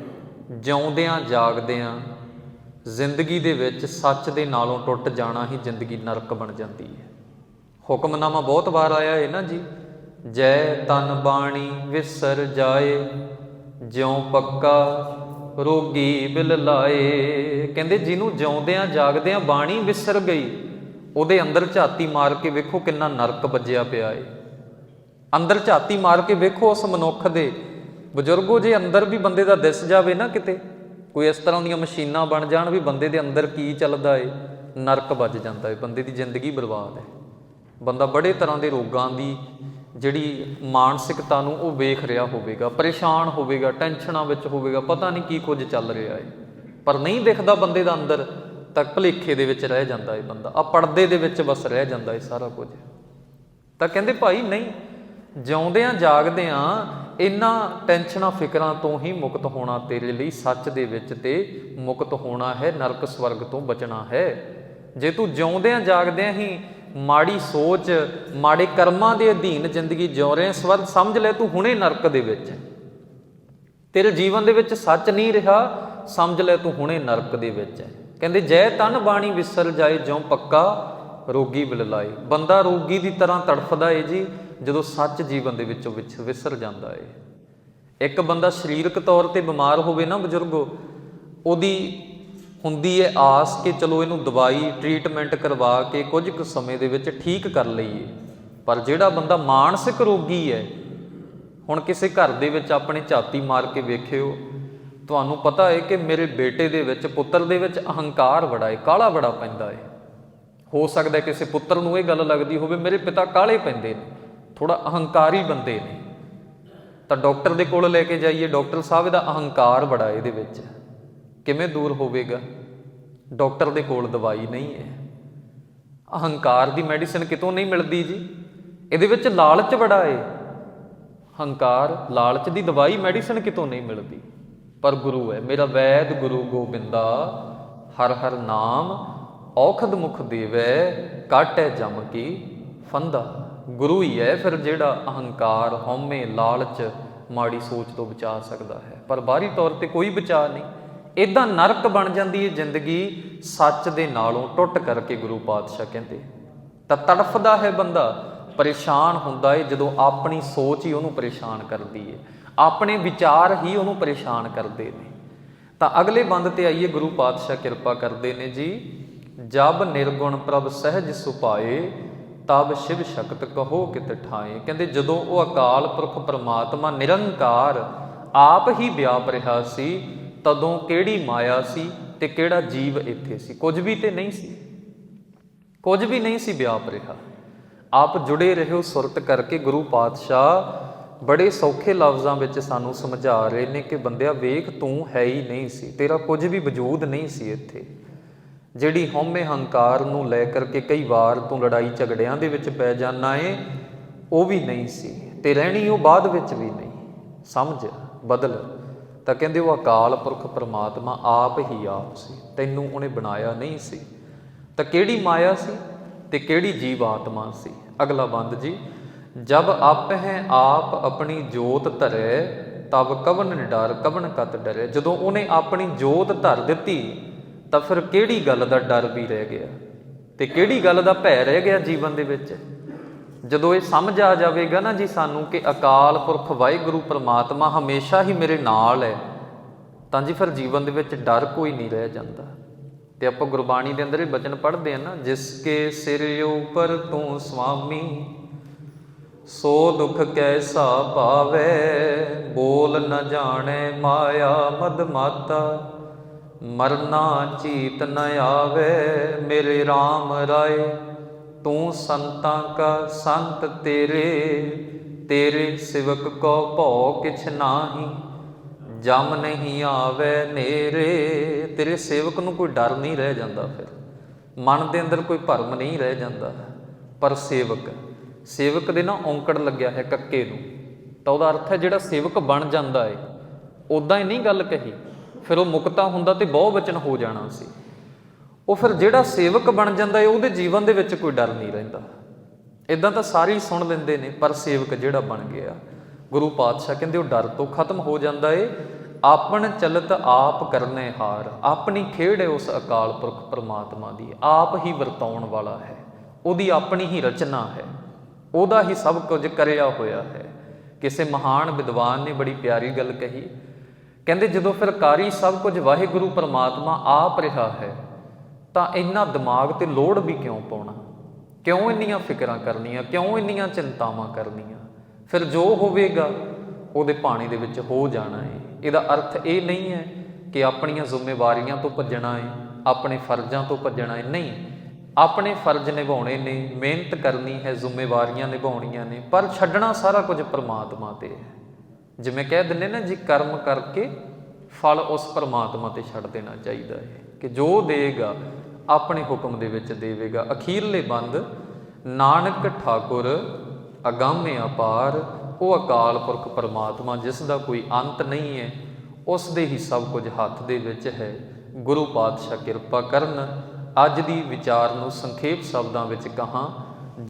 ਜਿਉਂਦਿਆਂ, ਜਾਗਦਿਆਂ, ਜ਼ਿੰਦਗੀ ਦੇ ਵਿੱਚ ਸੱਚ ਦੇ ਨਾਲੋਂ ਟੁੱਟ ਜਾਣਾ ਹੀ ਜ਼ਿੰਦਗੀ ਨਰਕ ਬਣ ਜਾਂਦੀ ਹੈ। ਹੁਕਮਨਾਮਾ ਬਹੁਤ ਵਾਰ ਆਇਆ ਹੈ ਨਾ ਜੀ। ਜੈ ਤਨ ਬਾਣੀ ਵਿਸਰ ਜਾਏ, ਜਿਉ ਪੱਕਾ ਰੋਗੀ ਬਿਲ ਲਾਏ। ਕਹਿੰਦੇ ਜਿਹਨੂੰ ਜਿਉਂਦਿਆਂ ਜਾਗਦਿਆਂ ਬਾਣੀ ਵਿਸਰ ਗਈ, ਉਹਦੇ ਅੰਦਰ ਝਾਤੀ ਮਾਰ ਕੇ ਵੇਖੋ ਕਿੰਨਾ ਨਰਕ ਵੱਜਿਆ ਪਿਆ ਏ। ਅੰਦਰ ਝਾਤੀ ਮਾਰ ਕੇ ਵੇਖੋ ਉਸ ਮਨੁੱਖ ਦੇ। ਬਜ਼ੁਰਗੋ, ਜੇ ਅੰਦਰ ਵੀ ਬੰਦੇ ਦਾ ਦਿਸ ਜਾਵੇ ਨਾ ਕਿਤੇ, ਕੋਈ ਇਸ ਤਰ੍ਹਾਂ ਦੀਆਂ ਮਸ਼ੀਨਾਂ ਬਣ ਜਾਣ ਵੀ ਬੰਦੇ ਦੇ ਅੰਦਰ ਕੀ ਚੱਲਦਾ ਏ, ਨਰਕ ਵੱਜ ਜਾਂਦਾ ਏ, ਬੰਦੇ ਦੀ ਜ਼ਿੰਦਗੀ ਬਰਬਾਦ ਹੈ ਬੰਦਾ ਬੜੇ ਤਰ੍ਹਾਂ ਦੇ ਰੋਗਾਂ ਦੀ ਜਿਹੜੀ ਮਾਨਸਿਕਤਾ ਨੂੰ ਉਹ ਵੇਖ ਰਿਹਾ ਹੋਵੇਗਾ, ਪਰੇਸ਼ਾਨ ਹੋਵੇਗਾ, ਟੈਨਸ਼ਨਾਂ ਵਿੱਚ ਹੋਵੇਗਾ, ਪਤਾ ਨਹੀਂ ਕੀ ਕੁਝ ਚੱਲ ਰਿਹਾ ਏ। ਪਰ ਨਹੀਂ ਦਿਖਦਾ ਬੰਦੇ ਦਾ ਅੰਦਰ, ਤਾਂ ਭਲੇਖੇ ਦੇ ਵਿੱਚ ਰਹਿ ਜਾਂਦਾ ਏ ਬੰਦਾ ਆ ਪਰਦੇ ਦੇ ਵਿੱਚ ਬਸ ਰਹਿ ਜਾਂਦਾ ਏ ਸਾਰਾ ਕੁਝ। ਤਾਂ ਕਹਿੰਦੇ ਭਾਈ ਨਹੀਂ, ਜਿਉਂਦਿਆਂ ਜਾਗਦਿਆਂ ਇਹਨਾਂ ਟੈਨਸ਼ਨਾਂ ਫਿਕਰਾਂ ਤੋਂ ਹੀ ਮੁਕਤ ਹੋਣਾ ਤੇਰੇ ਲਈ ਸੱਚ ਦੇ ਵਿੱਚ ਤੇ ਮੁਕਤ ਹੋਣਾ ਹੈ, ਨਰਕ ਸਵਰਗ ਤੋਂ ਬਚਣਾ ਹੈ। ਜੇ ਤੂੰ ਜਿਉਂਦਿਆਂ ਜਾਗਦਿਆਂ ਹੀ ਮਾੜੀ ਸੋਚ, ਮਾੜੇ ਕਰਮਾਂ ਦੇ ਅਧੀਨ ਜ਼ਿੰਦਗੀ ਜਿਉ ਰਹੇ ਸਵਰ ਸਮਝ ਲੈ ਤੂੰ ਹੁਣੇ ਨਰਕ ਦੇ ਵਿੱਚ ਹੈ। ਤੇਰੇ ਜੀਵਨ ਦੇ ਵਿੱਚ ਸੱਚ ਨਹੀਂ ਰਿਹਾ, ਸਮਝ ਲੈ ਤੂੰ ਹੁਣੇ ਨਰਕ ਦੇ ਵਿੱਚ ਹੈ। ਕਹਿੰਦੇ, ਜੈ ਤਨ ਬਾਣੀ ਵਿਸਰ ਜਾਏ, ਜਿਉ ਪੱਕਾ ਰੋਗੀ ਬਿਲਲਾਏ। ਬੰਦਾ ਰੋਗੀ ਦੀ ਤਰ੍ਹਾਂ ਤੜਫਦਾ ਏ ਜੀ, ਜਦੋਂ ਸੱਚ ਜੀਵਨ ਦੇ ਵਿੱਚੋਂ ਵਿੱਚ ਵਿਸਰ ਜਾਂਦਾ ਏ। ਇੱਕ ਬੰਦਾ ਸਰੀਰਕ ਤੌਰ ਤੇ ਬਿਮਾਰ ਹੋਵੇ ਨਾ ਬਜ਼ੁਰਗੋ, ਉਹਦੀ ਹੁੰਦੀ ਹੈ ਆਸ ਕਿ ਚਲੋ ਇਹਨੂੰ ਦਵਾਈ ਟ੍ਰੀਟਮੈਂਟ ਕਰਵਾ ਕੇ ਕੁਝ ਕੁ ਸਮੇਂ ਦੇ ਵਿੱਚ ਠੀਕ ਕਰ ਲਈਏ। ਪਰ ਜਿਹੜਾ ਬੰਦਾ ਮਾਨਸਿਕ ਰੋਗੀ ਹੈ ਹੁਣ ਕਿਸੇ ਘਰ ਦੇ ਵਿੱਚ ਆਪਣੇ ਝਾਤੀ ਮਾਰ ਕੇ ਵੇਖਿਓ, ਤੁਹਾਨੂੰ ਪਤਾ ਹੈ ਕਿ ਮੇਰੇ ਬੇਟੇ ਦੇ ਵਿੱਚ, ਪੁੱਤਰ ਦੇ ਵਿੱਚ ਅਹੰਕਾਰ ਬੜਾ ਹੈ ਕਾਲਾ ਬੜਾ ਪੈਂਦਾ ਹੈ ਹੋ ਸਕਦਾ ਕਿਸੇ ਪੁੱਤਰ ਨੂੰ ਇਹ ਗੱਲ ਲੱਗਦੀ ਹੋਵੇ, ਮੇਰੇ ਪਿਤਾ ਕਾਲੇ ਪੈਂਦੇ ਨੇ ਥੋੜਾ ਅਹੰਕਾਰੀ ਬੰਦੇ ਨੇ। ਤਾਂ ਡਾਕਟਰ ਦੇ ਕੋਲ ਲੈ ਕੇ ਜਾਈਏ, ਡਾਕਟਰ ਸਾਹਿਬ ਦਾ ਅਹੰਕਾਰ ਬੜਾ ਇਹਦੇ ਵਿੱਚ। ਕਿਵੇਂ ਦੂਰ ਹੋਵੇਗਾ? ਡਾਕਟਰ ਦੇ ਕੋਲ ਦਵਾਈ ਨਹੀਂ ਹੈ। ਅਹੰਕਾਰ ਦੀ ਮੈਡੀਸਿਨ ਕਿਤੋਂ ਨਹੀਂ ਮਿਲਦੀ ਜੀ? ਇਹਦੇ ਵਿੱਚ ਲਾਲਚ ਬੜਾ ਏ। ਹੰਕਾਰ ਲਾਲਚ ਦੀ ਦਵਾਈ ਮੈਡੀਸਿਨ ਕਿਤੋਂ ਨਹੀਂ ਮਿਲਦੀ? ਪਰ ਗੁਰੂ ਹੈ, ਮੇਰਾ ਵੈਦ ਗੁਰੂ ਗੋਬਿੰਦਾ, ਹਰ ਹਰ ਨਾਮ ਔਖਦ ਮੁਖ ਦੇਵੈ, ਕਾਟੈ ਜਮ ਕੀ ਫੰਦਾ। ਗੁਰੂ ਹੀ ਹੈ ਫਿਰ ਜਿਹੜਾ ਅਹੰਕਾਰ, ਹਉਮੈ, ਲਾਲਚ ਮਾੜੀ ਸੋਚ ਤੋਂ ਬਚਾ ਸਕਦਾ ਹੈ। ਪਰ ਬਾਹਰੀ ਤੌਰ ਤੇ ਕੋਈ ਬਚਾ ਨਹੀਂ। ਇਦਾਂ ਨਰਕ ਬਣ ਜਾਂਦੀ ਹੈ ਜ਼ਿੰਦਗੀ ਸੱਚ ਦੇ ਨਾਲੋਂ ਟੁੱਟ ਕਰਕੇ ਗੁਰੂ ਪਾਤਸ਼ਾਹ ਕਹਿੰਦੇ ਤਾਂ ਤੜਫਦਾ ਹੈ ਬੰਦਾ, ਪਰੇਸ਼ਾਨ ਹੁੰਦਾ ਏ ਜਦੋਂ ਆਪਣੀ ਸੋਚ ਹੀ ਉਹਨੂੰ ਪਰੇਸ਼ਾਨ ਕਰਦੀ ਹੈ ਆਪਣੇ ਵਿਚਾਰ ਹੀ ਉਹਨੂੰ ਪਰੇਸ਼ਾਨ ਕਰਦੇ ਨੇ। ਤਾਂ ਅਗਲੇ ਬੰਦ ਤੇ ਆਈਏ, ਗੁਰੂ ਪਾਤਸ਼ਾਹ ਕਿਰਪਾ ਕਰਦੇ ਨੇ ਜੀ, ਜਬ ਨਿਰਗੁਣ ਪ੍ਰਭ ਸਹਿਜ ਸੁਪਾਏ ਤਬ ਸ਼ਿਵ ਸ਼ਕਤ ਕਹੋ ਕਿਤ ਠਾਏ। ਕਹਿੰਦੇ ਜਦੋਂ ਉਹ ਅਕਾਲ ਪੁਰਖ ਪਰਮਾਤਮਾ ਨਿਰੰਕਾਰ, ਆਪ ਹੀ ਵਿਆਪ ਰਿਹਾ ਸੀ ਤਦੋਂ ਕਿਹੜੀ ਮਾਇਆ ਸੀ ਤੇ ਕਿਹੜਾ ਜੀਵ ਇੱਥੇ ਸੀ? ਕੁਝ ਵੀ ਤੇ ਨਹੀਂ ਸੀ। ਕੁਝ ਵੀ ਨਹੀਂ ਸੀ ਵਿਆਪ ਰਿਹਾ। ਆਪ ਜੁੜੇ ਰਹੋ ਸੁਰਤ ਕਰਕੇ ਗੁਰੂ ਪਾਤਸ਼ਾਹ। ਬੜੇ ਸੌਖੇ ਲਫ਼ਜ਼ਾਂ ਵਿੱਚ ਸਾਨੂੰ ਸਮਝਾ ਰਹੇ ਨੇ ਕਿ ਬੰਦਿਆ, ਵੇਖ ਤੂੰ ਹੈ ਹੀ ਨਹੀਂ ਸੀ। ਤੇਰਾ ਕੁਝ ਵੀ ਵਜੂਦ ਨਹੀਂ ਸੀ ਇੱਥੇ। ਜਿਹੜੀ ਹਉਮੈ ਹੰਕਾਰ ਨੂੰ ਲੈ ਕਰਕੇ ਕਈ ਵਾਰ ਤੂੰ ਲੜਾਈ ਝਗੜਿਆਂ ਦੇ ਵਿੱਚ ਪੈ ਜਾਣਾ ਏ, ਉਹ ਵੀ ਨਹੀਂ ਸੀ। ਤੇ ਰਹਿਣੀ ਉਹ ਬਾਅਦ ਵਿੱਚ ਵੀ ਨਹੀਂ। ਸਮਝ, ਬਦਲ। ਤਾਂ ਕਹਿੰਦੇ ਉਹ ਅਕਾਲ ਪੁਰਖ ਪ੍ਰਮਾਤਮਾ ਆਪ ਹੀ ਆਪ ਸੀ, ਤੈਨੂੰ ਉਹਨੇ ਬਣਾਇਆ ਨਹੀਂ ਸੀ। ਤਾਂ ਕਿਹੜੀ ਮਾਇਆ ਸੀ ਤੇ ਕਿਹੜੀ ਜੀਵ ਆਤਮਾ ਸੀ? ਅਗਲਾ ਬੰਦ ਜੀ, ਜਬ ਆਪ ਹੈ ਆਪ ਆਪਣੀ ਜੋਤ ਧਰੇ, ਤਬ ਕਵਨ ਡਰ ਕਵਨ ਕਤ ਡਰੇ। ਜਦੋਂ ਉਹਨੇ ਆਪਣੀ ਜੋਤ ਧਰ ਦਿੱਤੀ, ਤਾਂ ਫਿਰ ਕਿਹੜੀ ਗੱਲ ਦਾ ਡਰ ਵੀ ਰਹਿ ਗਿਆ? ਤੇ ਕਿਹੜੀ ਗੱਲ ਦਾ ਭੈ ਰਹਿ ਗਿਆ ਜੀਵਨ ਦੇ ਵਿੱਚ? ਜਦੋਂ ਇਹ ਸਮਝ ਆ ਜਾਵੇਗਾ ਨਾ ਜੀ ਸਾਨੂੰ ਕਿ ਅਕਾਲ ਪੁਰਖ ਵਾਹਿਗੁਰੂ ਪ੍ਰਮਾਤਮਾ ਹਮੇਸ਼ਾ ਹੀ ਮੇਰੇ ਨਾਲ ਹੈ, ਤਾਂ ਜੀ ਫਿਰ ਜੀਵਨ ਦੇ ਵਿੱਚ ਡਰ ਕੋਈ ਨਹੀਂ ਰਹਿ ਜਾਂਦਾ। ਤੇ ਆਪਾਂ ਗੁਰਬਾਣੀ ਦੇ ਅੰਦਰ ਇਹ ਬਚਨ ਪੜ੍ਹਦੇ ਆ ਨਾ, ਜਿਸ ਕੇ ਸਿਰ ਉਪਰ ਤੂੰ ਸੁਆਮੀ ਸੋ ਦੁਖ ਕੈਸਾ ਪਾਵੇ ਬੋਲ ਨ ਜਾਣੇ ਮਾਇਆ ਮਦ ਮਾਤਾ, ਮਰਨਾ ਚੀਤ ਨ ਆਵੇ, ਮੇਰੇ RAM ਰਾਏ। ਤੂੰ ਸੰਤਾਂ ਕਾ ਸੰਤ ਤੇਰੇ ਤੇਰੇ ਸਿਵਕ ਕੋ ਭਉ ਕਿਛ ਨਾਹੀ। ਜਮ ਨਹੀਂ ਆਵੇ ਨੇਰੇ, ਤੇਰੇ ਸੇਵਕ ਨੂੰ ਕੋਈ ਡਰ ਨਹੀਂ ਰਹਿ ਜਾਂਦਾ ਫਿਰ। ਮਨ ਦੇ ਅੰਦਰ ਕੋਈ ਭਰਮ ਨਹੀਂ ਰਹਿ ਜਾਂਦਾ, ਪਰ ਸੇਵਕ ਸੇਵਕ ਦੇ ਨਾ ਔਂਕੜ ਲੱਗਿਆ ਹੈ ਕੱਕੇ ਨੂੰ। ਤਾਂ ਉਹਦਾ ਅਰਥ ਹੈ ਜਿਹੜਾ ਸੇਵਕ ਬਣ ਜਾਂਦਾ ਏ ਉਦਾਂ ਹੀ ਨਹੀਂ ਗੱਲ ਕਹੀ। ਫਿਰ ਉਹ ਮੁਕਤਾ ਹੁੰਦਾ ਤੇ ਬਹੁ ਵਚਨ ਹੋ ਜਾਣਾ ਸੀ। ਉਹ ਫਿਰ ਜਿਹੜਾ ਸੇਵਕ ਬਣ ਜਾਂਦਾ ਹੈ ਉਹਦੇ ਜੀਵਨ ਦੇ ਵਿੱਚ ਕੋਈ ਡਰ ਨਹੀਂ ਰਹਿੰਦਾ। ਇਦਾਂ ਤਾਂ ਸਾਰੇ ਹੀ ਸੁਣ ਲੈਂਦੇ ਨੇ, ਪਰ ਸੇਵਕ ਜਿਹੜਾ ਬਣ ਗਿਆ, ਗੁਰੂ ਪਾਤਸ਼ਾਹ ਕਹਿੰਦੇ ਉਹ ਡਰ ਤੋਂ ਖਤਮ ਹੋ ਜਾਂਦਾ ਏ। ਆਪਣ ਚਲਤ ਆਪ ਕਰਨੇ ਹਾਰ, ਆਪਣੀ ਖੇਡ ਹੈ ਉਸ ਅਕਾਲ ਪੁਰਖ ਪਰਮਾਤਮਾ ਦੀ, ਆਪ ਹੀ ਵਰਤਾਉਣ ਵਾਲਾ ਹੈ। ਉਹਦੀ ਆਪਣੀ ਹੀ ਰਚਨਾ ਹੈ, ਉਹਦਾ ਹੀ ਸਭ ਕੁਝ ਕਰਿਆ ਹੋਇਆ ਹੈ। ਕਿਸੇ ਮਹਾਨ ਵਿਦਵਾਨ ਨੇ ਬੜੀ ਪਿਆਰੀ ਗੱਲ ਕਹੀ। ਕਹਿੰਦੇ ਜਦੋਂ ਫਿਰ ਕਾਰੀ ਸਭ ਕੁਝ ਵਾਹਿਗੁਰੂ ਪਰਮਾਤਮਾ ਆਪ ਰਿਹਾ ਹੈ ਤਾਂ ਇੰਨਾ ਦਿਮਾਗ ਤੇ ਲੋਡ ਵੀ ਕਿਉਂ ਪਾਉਣਾ? ਕਿਉਂ ਇੰਨੀਆਂ ਫਿਕਰਾਂ ਕਰਨੀਆਂ? ਕਿਉਂ ਇੰਨੀਆਂ ਚਿੰਤਾਵਾਂ ਕਰਨੀਆਂ? ਫਿਰ ਜੋ ਹੋਵੇਗਾ, ਉਹਦੇ ਪਾਣੀ ਦੇ ਵਿੱਚ ਹੋ ਜਾਣਾ ਹੈ ਇਹਦਾ ਅਰਥ ਇਹ ਨਹੀਂ ਹੈ ਕਿ ਆਪਣੀਆਂ ਜ਼ਿੰਮੇਵਾਰੀਆਂ ਤੋਂ ਭੱਜਣਾ ਹੈ ਆਪਣੇ ਫਰਜ਼ਾਂ ਤੋਂ ਭੱਜਣਾ ਹੈ ਨਹੀਂ, ਆਪਣੇ ਫਰਜ਼ ਨਿਭਾਉਣੇ ਨੇ, ਮਿਹਨਤ ਕਰਨੀ ਹੈ, ਜ਼ਿੰਮੇਵਾਰੀਆਂ ਨਿਭਾਉਣੀਆਂ ਨੇ, ਪਰ ਛੱਡਣਾ ਸਾਰਾ ਕੁਝ ਪਰਮਾਤਮਾ ਤੇ ਹੈ। ਜਿਵੇਂ ਕਹਿ ਦਿੰਦੇ ਨਾ ਜੀ, ਕਰਮ ਕਰਕੇ ਫਲ ਉਸ ਪਰਮਾਤਮਾ ਤੇ ਛੱਡ ਦੇਣਾ ਚਾਹੀਦਾ ਹੈ ਕਿ ਜੋ ਦੇਗਾ ਆਪਣੇ ਹੁਕਮ ਦੇ ਵਿੱਚ ਦੇਵੇਗਾ। ਅਖੀਰਲੇ ਬੰਦ, ਨਾਨਕ ਠਾਕੁਰ, ਅਗੰਮੇ ਅਪਾਰ, ਉਹ ਅਕਾਲ ਪੁਰਖ ਪਰਮਾਤਮਾ, ਜਿਸ ਦਾ ਕੋਈ ਅੰਤ ਨਹੀਂ ਹੈ, ਉਸ ਦੇ ਹੀ ਸਭ ਕੁਝ ਹੱਥ ਦੇ ਵਿੱਚ ਹੈ। ਗੁਰੂ ਪਾਤਸ਼ਾਹ ਕਿਰਪਾ ਕਰਨ, ਅੱਜ ਦੀ ਵਿਚਾਰ ਨੂੰ ਸੰਖੇਪ ਸ਼ਬਦਾਂ ਵਿੱਚ ਕਹਾਂ